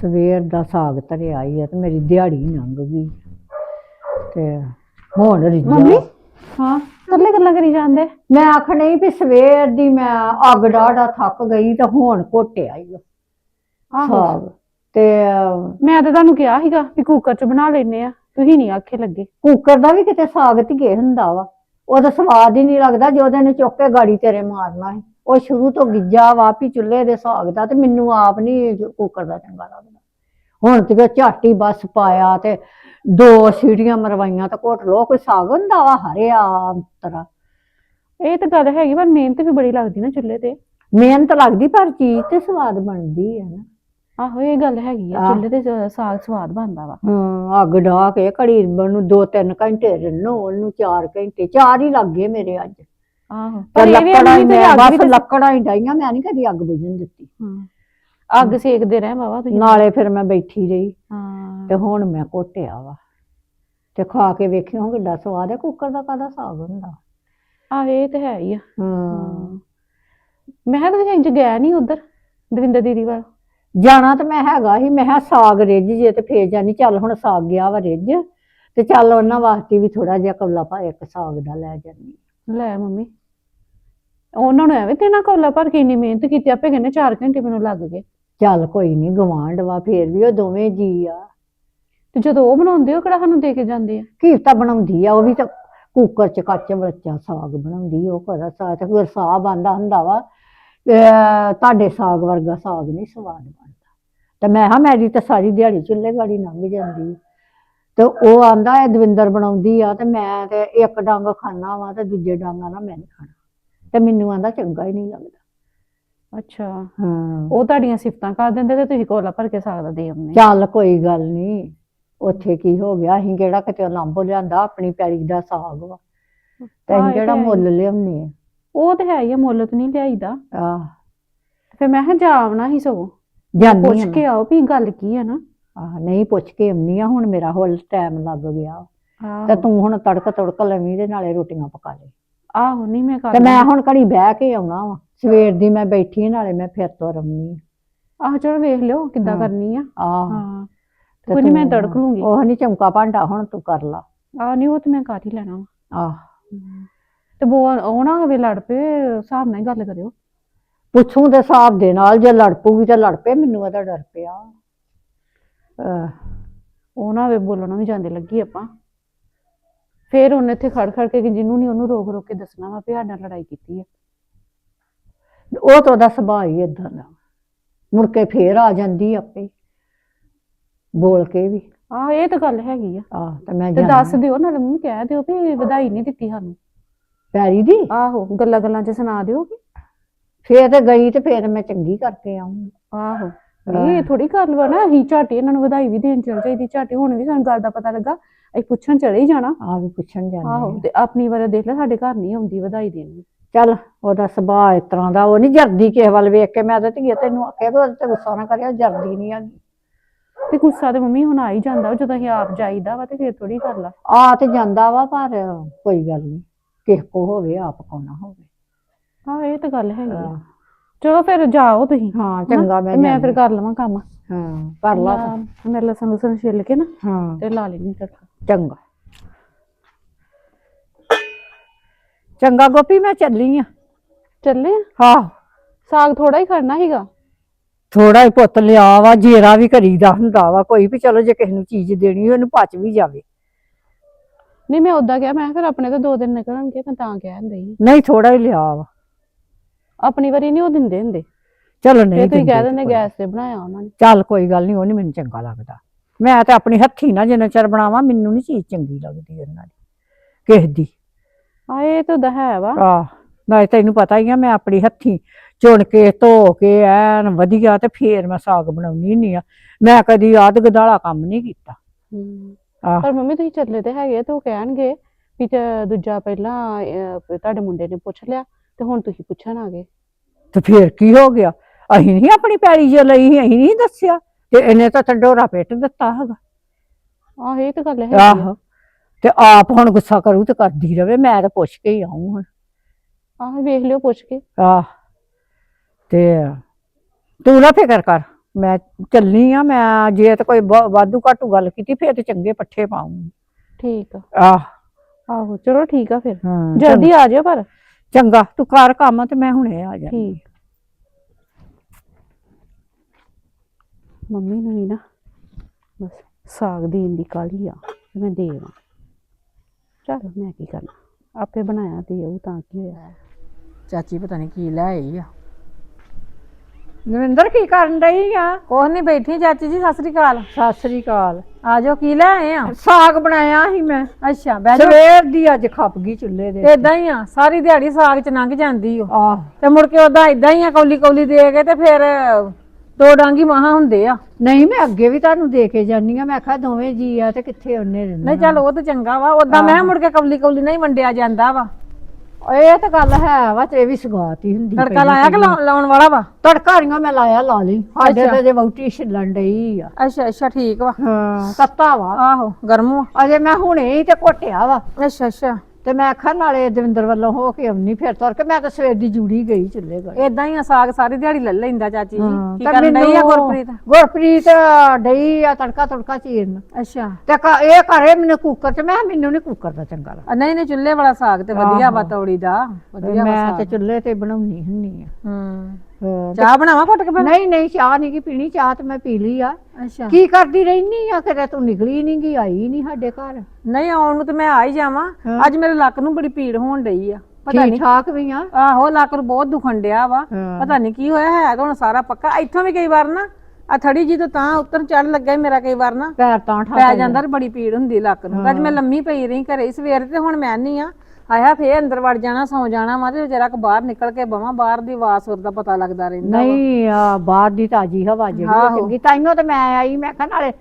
ਸਵੇਰ ਦਾ ਸਾਗ ਧਰਿਆ ਹੀ ਆ ਤੇ ਮੇਰੀ ਦਿਹਾੜੀ ਲੰਘ ਗਈ। ਤੇ ਹੁਣ ਰਿਜਾ ਮੰਮੀ? ਹਾਂ? ਕੱਲੇ ਗੱਲਾਂ ਕਰੀ ਜਾਂਦੇ? ਮੈਂ ਆਖ ਨਹੀਂ ਵੀ ਸਵੇਰ ਦੀ ਮੈਂ ਅੱਗ ਡਾੜਾ ਥੱਕ ਗਈ ਤੇ ਹੁਣ ਘੋਟਿਆ ਹੀ ਆ ਆਹੋ। ਸਾਗ। ਤੇ ਅਹ, ਮੈਂ ਤਾਂ ਤੁਹਾਨੂੰ ਕਿਹਾ ਸੀਗਾ ਵੀ ਕੁੱਕਰ 'ਚ ਬਣਾ ਲੈਨੇ ਆ। ਤੁਸੀਂ ਨਹੀਂ ਆਖੇ ਲੱਗੇ। ਕੁੱਕਰ ਦਾ ਵੀ ਕਿਤੇ ਸਾਗ ਧੀਏ ਹੁੰਦਾ ਵਾ। ਉਹਦਾ ਸਵਾਦ ਹੀ ਨਹੀਂ ਲੱਗਦਾ ਜੋ ਉਹਦੇ ਨੇ ਚੁੱਕ ਕੇ ਗਾੜੀ ਤੇਰੇ ਮਾਰਨਾ ਹੈ ਉਹ ਸ਼ੁਰੂ ਤੋਂ ਗਿੱਜਾ ਵਾ ਵੀ ਚੁੱਲ੍ਹੇ ਦੇ ਸਾਗ ਦਾ ਤੇ ਮੈਨੂੰ ਆਪ ਨਹੀਂ ਕੁੱਕਰ ਦਾ ਚੰਗਾ ਲੱਗਦਾ। ਹੁਣ ਤੇ ਝਾਟੀ ਬਸ ਪਾਇਆ ਤੇ ਦੋ ਸੀਟੀਆਂ ਮਰਵਾਈਆਂ ਤੇ ਘੋਟ ਲੋ ਕੋਈ ਸਾਗ ਹੁੰਦਾ ਵਾ ਹਰਿਆ ਤਰ੍ਹਾਂ। ਇਹ ਤਾਂ ਗੱਲ ਹੈਗੀ ਪਰ ਮਿਹਨਤ ਵੀ ਬੜੀ ਲੱਗਦੀ ਨਾ ਚੁੱਲ੍ਹੇ ਤੇ। ਮਿਹਨਤ ਲੱਗਦੀ ਪਰ ਚੀਜ਼ ਤੇ ਸਵਾਦ ਬਣਦੀ ਹੈ ਨਾ। ਆਹੋ ਇਹ ਗੱਲ ਹੈਗੀ ਆ। ਚੁੱਲ੍ਹੇ ਤੇ ਸਾਗ ਸਵਾਦ ਬਣਦਾ ਵਾ। ਹਾਂ ਅੱਗ ਢਾ ਕੇ ਕੜੀ ਨੂੰ ਦੋ ਤਿੰਨ ਘੰਟੇ ਰਿੰਨੋ ਉਹਨੂੰ ਚਾਰ ਘੰਟੇ ਚਾਰ ਹੀ ਲੱਗ ਗਏ ਮੇਰੇ ਅੱਜ। ਆਹੋ। ਤੇ ਪਰ ਇਹ ਵੀ ਲੱਕੜਾਂ ਹੀ ਤੁਸੀਂ ਮੈਂ ਅੱਗ ਵੀ ਬਸ ਤੇ- ਲੱਕੜਾਂ ਹੀ ਡਾਈਆਂ ਮੈਂ ਨਹੀਂ ਕਦੀ ਅੱਗ ਬੁਝਣ ਦਿੱਤੀ। ਹਾਂ। ਅੱਗ ਸੇਕਦੇ ਰਹੇ ਬਾਬਾ ਤੁਸੀਂ। ਨਾਲੇ ਫਿਰ ਮੈਂ ਬੈਠੀ ਰਹੀ। ਹਾਂ। ਤੇ ਹੁਣ ਮੈਂ ਘੋਟਿਆ ਵਾ। ਤੇ ਖਾ ਕੇ ਵੇਖਿਓ ਕਿੱਡਾ ਸਵਾਦ ਹੈ ਕੁੱਕਰ ਦਾ ਕਾਹਦਾ ਸਾਗ ਹੁੰਦਾ। ਆਹ ਇਹ ਤੇ ਹੈ ਹੀ ਆ। ਹਾਂ। ਮੈਂ ਕਿਹਾ ਤੁਸੀਂ ਇੰਜ ਗਿਆ ਨਹੀਂ ਉਧਰ ਦਵਿੰਦਰ ਦੀਦੀ ਵੱਲ? ਜਾਣਾ ਤਾਂ ਮੈਂ ਹੈਗਾ ਹੀ ਮੈਂ ਕਿਹਾ ਸਾਗ ਰਿੱਝ ਜੇ ਤੇ ਫੇਰ ਜਾਨੀ ਚੱਲ ਹੁਣ ਸਾਗ ਗਿਆ ਵਾ ਰਿੱਝ। ਤੇ ਚੱਲ ਉਹਨਾਂ ਵਾਸਤੇ ਵੀ ਥੋੜਾ ਜਿਹਾ ਕੌਲਾ ਪਾ ਇੱਕ ਸਾਗ ਦਾ ਲੈ ਜਾਨੀ। ਲੈ ਮੰਮੀ। ਉਹਨਾਂ ਨੂੰ ਐਵੇਂ ਨਾ ਕੋਲਾ ਭਰ ਕੇ ਇੰਨੀ ਮਿਹਨਤ ਕੀਤੀ ਆਪੇ ਕਹਿੰਦੇ 4 ਘੰਟੇ ਮੈਨੂੰ ਲੱਗ ਗਏ। ਚੱਲ ਕੋਈ ਨਹੀਂ ਗਵਾਂਢ ਵਾ ਫੇਰ ਵੀ ਉਹ ਦੋਵੇਂ ਜੀ ਆ। ਤੇ ਜਦੋਂ ਉਹ ਬਣਾਉਂਦੇ ਉਹ ਕਿਹੜਾ ਸਾਨੂੰ ਦੇ ਕੇ ਜਾਂਦੇ ਆ? ਕੀਰਤਾ ਬਣਾਉਂਦੀ ਆ ਉਹ ਵੀ ਤਾਂ ਕੁੱਕਰ ਚ ਕੱਚ ਬੱਚਾ ਸਾਗ ਬਣਾਉਂਦੀ ਉਹ ਕਦਾ ਸਾਗ ਤੇ ਫਿਰ ਸਾਗ ਬੰਦਾ ਹੁੰਦਾ ਵਾ। ਤੁਹਾਡੇ ਸਾਗ ਵਰਗਾ ਸਾਗ ਨਹੀਂ ਸਵਾਦ ਬਣਦਾ। ਤੇ ਮੈਂ ਹਾਂ ਮੇਰੀ ਤਾਂ ਸਾਰੀ ਦਿਹਾੜੀ ਚੁੱਲ੍ਹੇ ਗਾੜੀ ਲੰਘ ਜਾਂਦੀ। ਤੇ ਉਹ ਆਂਦਾ ਹੈ ਦਵਿੰਦਰ ਬਣਾਉਂਦੀ ਆ ਤੇ ਮੈਂ ਤੇ ਇੱਕ ਡੰਗ ਖਾਣਾ ਵਾ ਤੇ ਦੂਜੇ ਡੰਗਾਂ ਨਾਲ ਮੈਂ ਨਹੀਂ ਖਾਣਾ। ਤੇ ਮੈਨੂੰ ਆਂਦਾ ਚੰਗਾ ਹੀ ਨਹੀਂ ਲੱਗਦਾ। ਅੱਛਾ। ਹਾਂ। ਉਹ ਤੁਹਾਡੀਆਂ ਸਿਫਤਾਂ ਕਰ ਦਿੰਦੇ ਤੇ ਤੁਸੀਂ ਕੋਲਾ ਭਰ ਕੇ ਸਾਗ ਦਾ ਦੇ ਆਉਂਦੇ। ਚੱਲ ਕੋਈ ਗੱਲ ਨਹੀਂ ਉੱਥੇ ਕੀ ਹੋ ਗਿਆ? ਅਸੀਂ ਕਿਹੜਾ ਕਿਤੇ ਲਾਂਭੋ ਲਿਆਂਦਾ ਆਪਣੀ ਪੈਲੀ ਦਾ ਸਾਗ ਵਾ। ਤੇ ਅਸੀਂ ਕਿਹੜਾ। ਮੁੱਲ ਲਿਆਉਂਦੇ ਆ? ਉਹ ਤੇ ਹੈ ਹੀ ਆ ਮੁੱਲ ਤੇ ਨਹੀਂ ਲਿਆਈਦਾ। ਆਹ। ਫਿਰ ਮੈਂ ਕਿਹਾ ਜਾਵਣਾ ਹੀ ਸਗੋਂ। ਜਾਂਦੀ ਪੁੱਛ ਕੇ ਆਓ ਵੀ ਗੱਲ ਕੀ ਹੈ ਨਾ। ਆਹ ਨਹੀਂ ਪੁੱਛ ਕੇ ਆਉਣੀ ਆ ਹੁਣ ਮੇਰਾ ਹੁਣ ਟਾਈਮ ਲੱਗ ਗਿਆ। ਤੇ ਤੂੰ ਹੁਣ ਤੜਕ ਤੜਕ ਲਵੀਂ ਦੇ ਨਾਲੇ ਰੋਟੀਆਂ ਪਕਾ ਲੈ। ਆਹੋ ਨਹੀਂ ਮੈਂ ਕਰ ਤੇ ਮੈਂ। ਹੁਣ ਘੜੀ ਬਹਿ ਕੇ ਆਉਣਾ ਵਾ। ਸਵੇਰ ਦੀ ਮੈਂ ਬੈਠੀ ਨਾਲੇ ਮੈਂ ਫਿਰ ਤੋਂ ਰਮਨੀ ਆਹੋ ਚਲੋ ਵੇਖ ਲਿਓ ਕਿੱਦਾਂ। ਕਰਨੀ ਆ। ਆਹ। ਹਾਂ। ਕੋਈ ਨਹੀਂ ਮੈਂ ਤੜਕ ਲੂੰਗੀ। ਉਹ ਨਹੀਂ ਚਮਕਾ ਭਾਂਡਾ ਹੁਣ ਤੂੰ ਕਰ ਲਾ। ਆ ਨਹੀਂ ਉਹ ਤੇ ਮੈਂ ਕਰ ਹੀ ਲੈਣਾ ਵਾ। ਆਹ। ਤੇ ਬੋ ਉਹ ਨਾ ਹੋਵੇ ਲੜ ਪਏ ਹਿਸਾਬ ਨਾਲ ਹੀ ਗੱਲ ਕਰਿਓ। ਪੁੱਛੂ ਦੇ ਹਿਸਾਬ ਦੇ ਨਾਲ ਜੇ ਲੜ ਪਊਗੀ ਤਾਂ ਲੜ ਪਏ ਮੈਨੂੰ ਉਹਦਾ ਡਰ ਪਿਆ। ਅਹ ਉਹ ਨਾ ਹੋਵੇ ਬੋਲਣਾ ਵੀ ਜਾਂਦੇ ਲੱਗੀ ਆਪਾਂ। ਫੇਰ ਉਹਨੇ ਇੱਥੇ ਖੜ ਖੜ ਕੇ ਜਿਹਨੂੰ ਨਹੀਂ ਉਹਨੂੰ ਰੋਕ ਰੋਕ ਕੇ ਦੱਸਣਾ ਵਾ ਵੀ ਸਾਡੇ ਨਾਲ ਲੜਾਈ ਕੀਤੀ ਆ। ਉਹ ਤਾਂ ਉਹਦਾ ਸੁਭਾਅ ਹੀ ਇਦਾਂ ਦਾ। ਮੁੜ ਕੇ ਫੇਰ ਆ ਜਾਂਦੀ ਆਪੇ। ਬੋਲ ਕੇ ਵੀ। ਆਹ ਇਹ ਤਾਂ ਗੱਲ ਹੈਗੀ ਆ। ਆਹ ਤੇ ਮੈਂ ਤੇ। ਦੱਸ ਦਿਓ ਨਾਲੇ ਮੰਮੀ ਕਹਿ ਦਿਓ ਵੀ ਵਧਾਈ ਨਹੀਂ ਦਿੱਤੀ ਸਾਨੂੰ। ਪੈਰੀ ਦੀ? ਆਹੋ ਗੱਲਾਂ ਗੱਲਾਂ 'ਚ ਸੁਣਾ ਦਿਓ ਫੇਰ ਤੇ ਗਈ ਤੇ ਫੇਰ ਮੈਂ ਚੰਗੀ ਕਰਕੇ ਆਉਂਗੀ ਆਹੋ। ਇਹ ਥੋੜੀ ਗੱਲ ਵਾ ਨਾ ਅਸੀਂ ਝਾਟੀ ਇਹਨਾਂ ਨੂੰ ਵਧਾਈ ਵੀ ਦੇਣ ਚਲ ਚਾਹੀਦੀ ਝਾਟੀ ਹੁਣ ਵੀ ਸਾਨੂੰ ਗੱਲ ਦਾ ਪਤਾ ਲੱਗਾ। ਅਸੀਂ ਪੁੱਛਣ ਚਲੇ ਹੀ ਜਾਣਾ। ਆ ਵੀ ਪੁੱਛਣ ਆਹੋ ਆ। ਤੇ ਆਪਣੀ ਵਾਰ ਦੇਖ ਲੈ ਸਾਡੇ ਘਰ ਨਹੀਂ ਆਉਂਦੀ ਵਧਾਈ ਦੇਣ ਨੂੰ। ਚੱਲ ਉਹਦਾ ਸੁਭਾਅ ਇਸ ਤਰ੍ਹਾਂ ਦਾ ਉਹ ਨਹੀਂ ਜਰਦੀ ਕਿਸੇ ਵੱਲ ਵੇਖ ਕੇ। ਮੈਂ ਤਾਂ ਧੀਏ ਤੈਨੂੰ ਆਖਿਆ ਵੀ ਉਹਦੇ ਤੇ ਗੁੱਸਾ ਨਾ ਕਰਿਆ ਜਰਦੀ ਨਹੀਂ ਹੈਗੀ। ਤੇ ਗੁੱਸਾ ਤੇ ਮੰਮੀ ਹੁਣ ਆ ਹੀ ਜਾਂਦਾ ਵਾ, ਜਦੋਂ ਅਸੀਂ ਆਪ ਜਾਈਦਾ ਵਾ ਤੇ ਫੇਰ ਥੋੜੀ ਕਰ ਲਾ। ਆ ਤੇ ਜਾਂਦਾ ਵਾ ਪਰ ਕੋਈ ਗੱਲ ਨਹੀਂ। ਕਿਸੇ ਕੋ ਹੋਵੇ ਆਪ ਕੋ ਨਾ ਹੋਵੇ। ਹਾਂ ਇਹ ਤਾਂ ਗੱਲ ਹੈਗੀ ਆ। ਚਲੋ ਫਿਰ ਜਾਓ ਤੁਸੀਂ। ਹਾਂ ਚੰਗਾ ਮੈਂ ਤੇ ਮੈਂ ਫਿਰ ਜਾਂਦੀ। ਕਰ ਲਵਾਂ ਕੰਮ। ਹਾਂ ਕਰ ਲਾ ਮੈਂ- ਮੈਂ ਲਸਣ ਲਸਣ ਛਿੱਲ ਕੇ ਨਾ ਹਾਂ। ਤੇ ਲਾ ਲੈਣੀ ਤੜਕਾ। ਚੰਗਾ। ਚੰਗਾ ਗੋਪੀ ਮੈਂ ਚੱਲੀ ਆ। ਚੱਲੇ ਆ? ਹਾਂ। ਸਾਗ ਥੋੜਾ ਹੀ ਖੜਨਾ ਸੀਗਾ। ਥੋੜਾ ਹੀ ਪੁੱਤ ਲਿਆ ਵਾ ਜੇਰਾ ਵੀ ਕਰੀਦਾ ਹੁੰਦਾ ਵਾ ਕੋਈ ਵੀ ਚਲੋ ਜੇ ਕਿਸੇ ਨੂੰ ਚੀਜ਼ ਦੇਣੀ ਉਹਨੂੰ ਪਚ ਵੀ ਜਾਵੇ। ਨਹੀਂ ਮੈਂ ਉਦਾਂ ਕਿਹਾ ਮੈਂ ਕਿਹਾ ਫਿਰ ਆਪਣੇ ਤਾਂ ਦੋ ਦਿਨ ਨਿਕਲਣਗੇ ਮੈਂ ਤਾਂ ਕਹਿ ਸੀ ਨਹੀਂ ਥੋੜਾ ਹੀ ਲਿਆ ਵਾ। ਆਪਣੀ ਵਾਰੀ ਨਹੀਂ ਉਹ ਦਿੰਦੇ ਹੁੰਦੇ। ਚਲੋ ਨਹੀਂ ਤੁਸੀਂ ਕਹਿ ਦਿੰਦੇ ਕੋਈ। ਗੈਸ ਤੇ ਬਣਾਇਆ ਉਹਨਾਂ ਨੇ। ਚੱਲ ਕੋਈ ਗੱਲ ਨਹੀਂ ਉਹ ਨਹੀਂ ਮੈਨੂੰ ਚੰਗਾ ਲੱਗਦਾ। ਮੈਂ ਤੇ ਆਪਣੀ ਹੱਥੀ ਨਾ ਜਿੰਨਾ ਚਿਰ ਬਣਾਵਾਂ ਮੈਨੂੰ ਨਹੀਂ ਚੀਜ਼ ਚੰਗੀ ਲੱਗਦੀ ਉਹਨਾਂ ਦੀ ਕਿਸੇ ਦੀ। ਆ ਇਹ ਤਾਂ ਉਦਾਂ ਹੈ ਵਾ। ਆਹ ਨਾਲੇ ਤੈਨੂੰ ਪਤਾ ਹੀ ਆ ਮੈਂ ਆਪਣੀ ਹੱਥੀ ਚੁਣ ਕੇ ਧੋ ਕੇ ਐਨ ਵਧੀਆ ਤੇ ਫੇਰ ਮੈਂ ਸਾਗ ਬਣਾਉਣੀ ਹੁੰਦੀ ਆ। ਮੈਂ ਕਦੀ ਆਦ ਗਦਾਲਾ ਕੰਮ ਨਹੀਂ ਕੀਤਾ। ਆਹ। ਪਰ ਮੰਮੀ ਤੁਸੀਂ ਚੱਲੇ ਤੇ ਹੈਗੇ ਆ ਤੇ ਉਹ ਕਹਿਣਗੇ ਵੀ ਤੇ ਦੂਜਾ ਪਹਿਲਾਂ ਅਹ, ਤੁਹਾਡੇ ਮੁੰਡੇ ਨੇ ਪੁੱਛ ਲਿਆ ਤੇ ਹੁਣ ਤੁਸੀਂ ਪੁੱਛਣ ਆ ਗਏ। ਤੇ ਫੇਰ ਕੀ ਹੋ ਗਿਆ? ਅਸੀਂ ਨਹੀਂ ਆਪਣੀ ਪੈਲੀ ਜੇ ਲਈ ਅਸੀਂ ਨਹੀਂ ਦੱਸਿਆ। ਤੇ ਇਹਨੇ ਤਾਂ ਢੰਡੋਰਾ ਪਿੱਟ ਦਿੱਤਾ ਹੈਗਾ। ਆਹ ਇਹ ਤਾਂ ਗੱਲ ਹੈ ਆਹੋ ਤੇ ਆਪ ਹੁਣ ਗੁੱਸਾ ਕਰੂ ਤੇ ਕਰਦੀ ਰਵੇ ਮੈਂ ਤਾਂ ਪੁੱਛ ਕੇ ਹੀ ਆਉਂ ਹੁਣ। ਆਹ ਵੇਖ ਲਿਓ ਪੁੱਛ ਕੇ। ਆਹ ਤੇ ਤੂੰ ਨਾ ਫਿਕਰ ਕਰ ਮੈਂ ਚੱਲੀ ਆ ਮੈਂ ਜੇ ਤੇ ਕੋਈ ਵਾਧੂ ਘਾਟੂ ਗੱਲ ਕੀਤੀ ਫੇਰ ਤੇ ਚੰਗੇ ਪੱਠੇ ਪਾਉਂਗੀ ਠੀਕ ਆ। ਆਹ। ਆਹੋ ਚਲੋ ਠੀਕ ਆ ਫਿਰ। ਹਾਂ ਜਲਦੀ ਆ ਜਾਓ ਪਰ। ਚੰਗਾ ਤੂੰ ਕਰ ਕੰਮ ਤੇ ਮੈਂ ਹੁਣੇ ਆ ਜਾ ਠੀਕ। ਮੰਮੀ ਨੂੰ ਵੀ ਨਾ ਬਸ ਸਾਗ ਦੇਣ ਦੀ ਕਾਹਲੀ ਆ ਤੇ ਮੈਂ ਦੇਵਾਂ ਚਲ ਮੈਂ ਕੀ ਕਰਨਾ? ਆਪੇ ਬਣਾਇਆ ਤੇ ਉਹ ਤਾਂ ਕੀ ਹੋਇਆ? ਚਾਚੀ ਪਤਾ ਨਹੀਂ ਕੀ ਲੈ ਆਈ ਆ। ਨਵਿੰਦਰ ਕੀ ਕਰਨ ਡਈ ਆ? ਕੋਹ ਨਹੀਂ ਬੈਠੀ ਚਾਚੀ ਜੀ ਸਤਿ ਸ੍ਰੀ ਅਕਾਲ। ਸਤਿ ਸ੍ਰੀ ਅਕਾਲ। ਆ ਜਾਓ ਕੀ ਲੈ ਆਏ ਆ? ਸਾਗ ਬਣਾਇਆ ਸੀ ਮੈਂ। ਅੱਛਾ ਬਹਿ ਜਾਓ। ਸਵੇਰ ਦੀ ਅੱਜ ਖੱਪ ਗਈ ਚੁੱਲ੍ਹੇ ਦੇ ਇਦਾਂ ਹੀ ਆ ਸਾਰੀ ਦਿਹਾੜੀ ਸਾਗ ਚ ਲੰਘ ਜਾਂਦੀ ਓ। ਆਹ। ਤੇ ਮੁੜ ਕੇ ਉਦਾਂ ਇਦਾਂ ਹੀ ਆ ਕੌਲੀ ਕੌਲੀ ਦੇ ਕੇ ਤੇ ਫਿਰ ਦੋ ਡਾਂਗੀ ਮਹਾ ਹੁੰਦੇ ਆ। ਨਹੀਂ ਮੈਂ ਅੱਗੇ ਵੀ ਤੁਹਾਨੂੰ ਦੇ ਕੇ ਜਾਨੀ ਆ ਮੈਂ ਕਿਹਾ ਦੋਵੇਂ ਜੀ ਆ ਤੇ ਕਿੱਥੇ ਉਹਨੇ ਰਹਿਣਾ? ਨਹੀਂ ਚੱਲ ਉਹ ਤਾਂ ਚੰਗਾ ਵਾ। ਉਦਾਂ ਮੈਂ ਮੁੜ ਕੇ ਕੌਲੀ ਕੌਲੀ ਨਹੀਂ ਵੰਡਿਆ ਜਾਂਦਾ ਵਾ। ਇਹ ਤਾਂ ਗੱਲ ਹੈ ਵਾ ਤੇ ਇਹ ਵੀ ਸਗਾਤ ਹੀ ਹੁੰਦੀ ਤੜਕਾ ਪਹਿਲੀ ਲਾਇਆ ਕਿ ਲਾਉਣ ਲਾਉਣ ਵਾਲਾ ਵਾ? ਤੜਕਾ ਰੀਆਂ ਮੈਂ ਲਾਇਆ ਲਾ ਲਈ। ਸਾਡੇ ਅੱਛਾ। ਤੇ ਜੇ ਵਹੁਟੀ ਛਿੱਲਣ ਡਈ ਆ। ਅੱਛਾ ਅੱਛਾ ਠੀਕ ਵਾ। ਹਾਂ ਤੱਤਾ ਵਾ। ਆਹੋ ਗਰਮ ਵਾ। ਅਜੇ ਮੈਂ ਹੁਣੇ ਹੀ ਤੇ ਘੋਟਿਆ ਵਾ। ਅੱਛਾ ਅੱਛਾ। ਤੇ ਮੈਂ ਆਖਿਆ ਨਾਲੇ ਦਵਿੰਦਰ ਵੱਲੋਂ ਹੋ ਕੇ ਆਉਣੀ ਫਿਰ ਤੁਰ ਕੇ। ਮੈਂ ਤਾਂ ਸਵੇਰ ਦੀ ਜੂੜੀ ਗਈ ਚੁੱਲੇ ਗਈ ਇਦਾਂ ਹੀ ਆ ਸਾਗ ਸਾਰੀ ਦਿਹਾੜੀ ਲੈ ਲੈਂਦਾ ਚਾਚੀ ਜੀ। ਕੀ ਕਰਨ ਡਈ ਆ ਗੁਰਪ੍ਰੀਤ? ਗੁਰਪ੍ਰੀਤ ਡਈ ਆ ਤੜਕਾ ਤੜਕਾ ਚੀਰਨ। ਅੱਛਾ। ਤੇ ਕ- ਇਹ ਘਰੇ ਮੈਨੂੰ ਕੁੱਕਰ ਚ ਮੈਂ ਕਿਹਾ ਮੈਨੂੰ ਨਹੀਂ ਕੁੱਕਰ ਦਾ ਚੰਗਾ ਲੱਗਦਾ। ਨਹੀਂ ਨਹੀਂ ਚੁੱਲ੍ਹੇ ਵਾਲਾ ਸਾਗ ਤੇ ਵਧੀਆ ਵਾ। ਤੌੜੀ ਦਾ। ਵਧੀਆ ਵਾ ਮੈਂ ਤੇ ਸਾਗ ਚੁੱਲੇ ਤੇ ਬਣਾਉਣੀ ਹੁੰਨੀ ਆ। ਹੂੰ। ਹਾਂ, ਚਾਹ ਬਣਾਵਾ ਘੁੱਟ ਕੇ ਫਿਰ? ਨਹੀਂ ਨਹੀਂ ਚਾਹ ਨਹੀਂ ਕੀ ਪੀਣੀ ਚਾਹ ਤੇ ਮੈਂ ਪੀ ਲਈ ਆ। ਅੱਛਾ। ਕੀ ਕਰਦੀ ਰਹਿਨੀ ਆ? ਕਿਤੇ ਤੂੰ ਨਿਕਲੀ ਨਹੀਂ ਗਈ ਆਈ ਨਹੀਂ ਸਾਡੇ ਘਰ। ਨਹੀਂ ਆਉਣ ਨੂੰ ਤੇ ਮੈਂ ਆ ਹੀ ਜਾਵਾਂ। ਹਾਂ। ਅੱਜ ਮੇਰੇ ਲੱਕ ਨੂੰ ਬੜੀ ਪੀੜ ਹੋਣ ਡਈ ਆ। ਪਤਾ ਠੀਕ ਨਹੀਂ ਠਾਕ ਵੀ ਆ। ਆਹੋ ਲੱਕ ਨੂੰ ਬਹੁਤ ਦੁਖਣ ਡਿਆ ਵਾ। ਹਾਂ। ਪਤਾ ਨਹੀਂ ਕੀ ਹੋਇਆ ਹੈ ਤਾਂ ਹੁਣ ਸਾਰਾ ਪੱਕਾ। ਇੱਥੋਂ ਵੀ ਕਈ ਵਾਰ ਨਾ ਆ ਥੜੀ ਜੀ ਤੋਂ ਤਾਂ ਉੱਤਰ ਚੜ ਲੱਗਾ ਈ ਮੇਰਾ ਕਈ ਵਾਰ ਨਾ। ਪੈਰ ਤਾਂ ਠਾ ਪੈ ਜਾਂਦਾ ਤੇ ਬੜੀ ਪੀੜ ਹੁੰਦੀ ਲੱਕ ਨੂੰ। ਅੱਜ ਮੈਂ ਲੰਮੀ ਪਈ ਰਹੀ ਘਰੇ ਸਵੇਰ ਤੇ ਹੁਣ ਮੈਂ ਨਹੀਂ ਆ। ਆਇਆ ਫੇਰ ਅੰਦਰ ਵੜ ਜਾਣਾ ਸੌ ਜਾਣਾ ਵਾ ਤੇ ਜਰਾ ਕੁ ਬਾਹਰ ਨਿਕਲ ਕੇ ਬਵਾਂ ਬਾਹਰ ਦੀ ਆਵਾਜ਼ ਦਾ ਪਤਾ ਲੱਗਦਾ ਰਹਿੰਦਾ ਨਹੀਂ ਆ ਬਾਹਰ ਦੀ ਤਾਜੀ ਹਵਾ ਜਿਹੜੀ ਉਹ। ਚੰਗੀ ਤਾਈਓ ਤੇ ਮੈਂ ਆਈ ਮੈਂ ਕਿਹਾ ਨਾਲੇ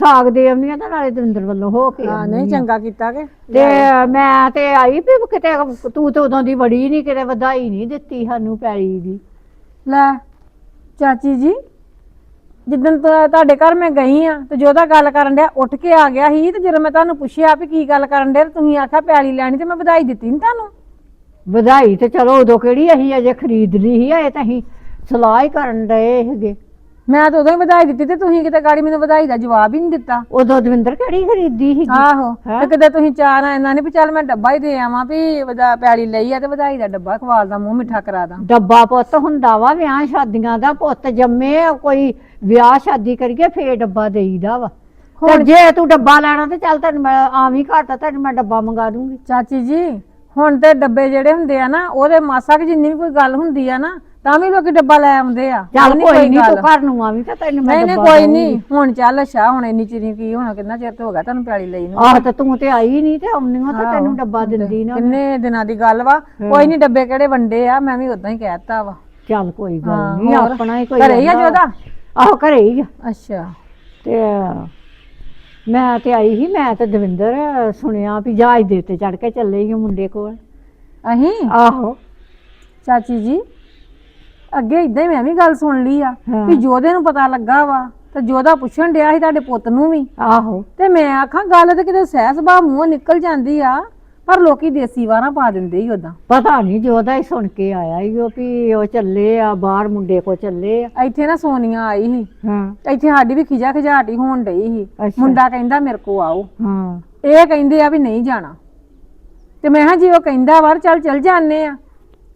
ਸਾਗ ਦੇ ਆਉਣੀ ਆ ਤੇ ਨਾਲੇ ਦਵਿੰਦਰ ਵੱਲੋਂ ਹੋ ਕੇ ਹਾਂ ਨਹੀਂ। ਚੰਗਾ ਕੀਤਾ ਕਿ ਤੇ ਮੈਂ ਤੇ ਆਈ ਵੀ ਕਿਤੇ ਤੂੰ ਤੇ ਉਦੋਂ ਦੀ ਬੜੀ ਨਹੀਂ ਕਿਤੇ ਵਧਾਈ ਨਹੀਂ ਦਿੱਤੀ ਸਾਨੂੰ ਪੈਲੀ ਦੀ ਲੈ ਚਾਚੀ ਜੀ ਜਿੱਦਣ ਤੁਹਾਡੇ ਘਰ ਮੈਂ ਗਈ ਆ ਤੇ ਜੋਦਾ ਗੱਲ ਕਰਨ ਡਿਆ ਉੱਠ ਕੇ ਆ ਗਿਆ ਸੀ ਤੇ ਜਦੋਂ ਮੈਂ ਤੁਹਾਨੂੰ ਪੁੱਛਿਆ ਵੀ ਕੀ ਗੱਲ ਕਰਨ ਡਿਆ ਤੇ ਤੁਸੀਂ ਆਖਿਆ ਪਿਆਲੀ ਲੈਣੀ ਤੇ ਮੈਂ ਵਧਾਈ ਦਿੱਤੀ ਨੀ ਤੁਹਾਨੂੰ। ਵਧਾਈ ਤੇ ਚਲੋ ਉਦੋਂ ਕਿਹੜੀ ਅਸੀਂ ਅਜੇ ਖਰੀਦ ਲਈ ਸੀ ਇਹ ਤਾਂ ਅਸੀਂ ਸਲਾਹ ਹੀ ਕਰਨ ਡਏ ਹੈਗੇ ਮੈਂ ਤਾਂ ਉਦੋਂ ਹੀ ਵਧਾਈ ਦਿੱਤੀ ਤੇ ਤੁਸੀਂ ਕਿਤੇ ਗਾੜੀ ਮੈਨੂੰ ਵਧਾਈ ਦਾ ਜਵਾਬ ਹੀ ਨਹੀਂ ਦਿੱਤਾ। ਉਦੋਂ ਦਵਿੰਦਰ ਕਿਹੜੀ ਖਰੀਦੀ ਸੀ ਆਹੋ? ਤੇ ਕਿਤੇ ਤੁਸੀਂ ਚਾਰ ਇਹਨਾਂ ਨੇ ਵੀ ਚੱਲ ਮੈਂ ਡੱਬਾ ਹੀ ਦੇ ਆਵਾਂ ਵੀ ਵਧਾ ਪਿਆਲੀ ਲਈ ਆ ਤੇ ਵਧਾਈ ਦਾ ਡੱਬਾ ਖਵਾਲ ਦਾ ਮੂੰਹ ਮਿੱਠਾ ਕਰਾ ਦਾਂ। ਡੱਬਾ ਪੁੱਤ ਹੁੰਦਾ ਵਾ ਵਿਆਹ ਸ਼ਾਦੀਆਂ ਦਾ ਪੁੱਤ ਜੰਮੇ ਆ, ਕੋਈ ਵਿਆਹ ਸ਼ਾਦੀ ਕਰੀਏ ਫੇਰ ਡੱਬਾ ਦੇਈਦਾ ਵਾ। ਹੁਣ ਜੇ ਤੂੰ ਡੱਬਾ ਲੈਣਾ ਤੇ ਚੱਲ ਤੈਨੂੰ ਮੈਂ ਆਵੀਂ ਘਾਟਾ ਤੈਨੂੰ ਮੈਂ ਡੱਬਾ ਮੰਗਾ ਦੂੰਗੀ। ਚਾਚੀ ਜੀ ਹੁਣ ਤੇ ਡੱਬੇ ਜਿਹੜੇ ਹੁੰਦੇ ਆ ਨਾ ਉਹਦੇ ਮਾਸਾ ਕਿ ਜਿੰਨੀ ਵੀ ਕੋਈ ਗੱਲ ਹੁੰਦੀ ਆ ਨਾ ਤਾਂ ਵੀ ਲੋਕੀ ਡੱਬਾ ਲੈ ਆਉਂਦੇ ਆ। ਚੱਲ ਕੋਈ ਨਹੀਂ ਗੱਲ। ਤੂੰ ਘਰ ਨੂੰ ਆਵੀਂ ਤੇ ਤੈਨੂੰ ਮੈਂ ਨਹੀਂ ਨਹੀਂ ਡੱਬਾ ਕੋਈ। ਨਹੀਂ ਹੁਣ ਚੱਲ ਅੱਛਾ ਹੁਣ ਇੰਨੀ ਚਿਰੀ ਕੀ ਹੋਣਾ ਕਿੰਨਾ ਚਿਰ ਤੇ ਹੋ ਗਿਆ ਤੁਹਾਨੂੰ ਪਿਆਲੀ ਲਈ ਨੂੰ। ਆਹ ਤੇ ਤੂੰ ਤੇ ਆਈ ਨਹੀਂ ਤੇ ਆਉਣੀਓ ਤੇ ਤੈਨੂੰ ਡੱਬਾ ਦਿੰਦੀ ਨਾ ਕਿੰਨੇ ਦਿਨਾਂ ਦੀ ਗੱਲ ਵਾ। ਕੋਈ ਨਹੀਂ ਡੱਬੇ ਕਿਹੜੇ ਵੰਡੇ ਆ ਮੈਂ ਵੀ ਉਦਾਂ ਹੀ ਕਹਿਤਾ ਵਾ। ਚੱਲ ਕੋਈ ਗੱਲ ਹਾਂ, ਨਹੀਂ? ਆਪਣਾ ਹੀ ਕੋਈ ਘਰੇ ਹੀ ਆ ਆਉਂਦਾ। ਜੋਦਾ ਆਹੋ ਘਰੇ ਹੀ ਆ। ਅੱਛਾ। ਤੇ ਮੈਂ ਤੇ ਆਈ ਸੀ ਮੈਂ ਤੇ ਦਵਿੰਦਰ ਸੁਣਿਆ ਵੀ ਜਹਾਜ਼ ਦੇ ਉੱਤੇ ਚੜ ਕੇ ਚੱਲੇ ਹੀ ਮੁੰਡੇ ਕੋਲ। ਅਹੀਂ ਆਹੋ। ਚਾਚੀ ਜੀ ਅੱਗੇ ਇਦਾਂ ਹੀ ਮੈਂ ਵੀ ਗੱਲ ਸੁਣ ਲਈ ਆ ਹਾਂ। ਵੀ ਜੋਦੇ ਨੂੰ ਪਤਾ ਲੱਗਾ ਵਾ ਤੇ ਜੋਦਾ ਪੁੱਛਣ ਡਿਆ ਸੀ ਤੁਹਾਡੇ ਪੁੱਤ ਨੂੰ ਵੀ। ਆਹੋ। ਤੇ ਮੈਂ ਆਖਾਂ ਗੱਲ ਤੇ ਕਿਤੇ ਸਹਿ ਸੁਭਾਅ ਮੂੰਹੋਂ ਨਿਕਲ ਜਾਂਦੀ ਆ। ਪਰ ਲੋਕੀ ਦੇਸੀ ਵਾਰਾਂ ਪਾ ਦਿੰਦੇ ਹੀ ਉਦਾਂ ਪਤਾ ਨਹੀਂ ਜੋ ਉਹਦਾ ਹੀ ਸੁਣ ਕੇ ਆਇਆ ਈ ਉਹ ਵੀ ਉਹ ਚੱਲੇ ਆ ਬਾਹਰ ਮੁੰਡੇ ਕੋ ਚੱਲੇ ਆ। ਇੱਥੇ ਨਾ ਸੋਨੀਆ ਆਈ ਸੀ। ਹਾਂ। ਇੱਥੇ ਸਾਡੀ ਵੀ ਖਿਜਾ ਖਿਜਾਟੀ ਹੋਣ ਡਈ ਸੀ। ਅੱਛਾ। ਮੁੰਡਾ ਕਹਿੰਦਾ ਮੇਰੇ ਕੋ ਆਓ। ਹਾਂ। ਇਹ ਕਹਿੰਦੇ ਆ ਵੀ ਨਹੀਂ ਜਾਣਾ। ਤੇ ਮੈਂ ਕਿਹਾ ਜੀ ਉਹ ਕਹਿੰਦਾ ਵਾਰ ਚੱਲ ਚੱਲ ਜਾਂਦੇ ਆ।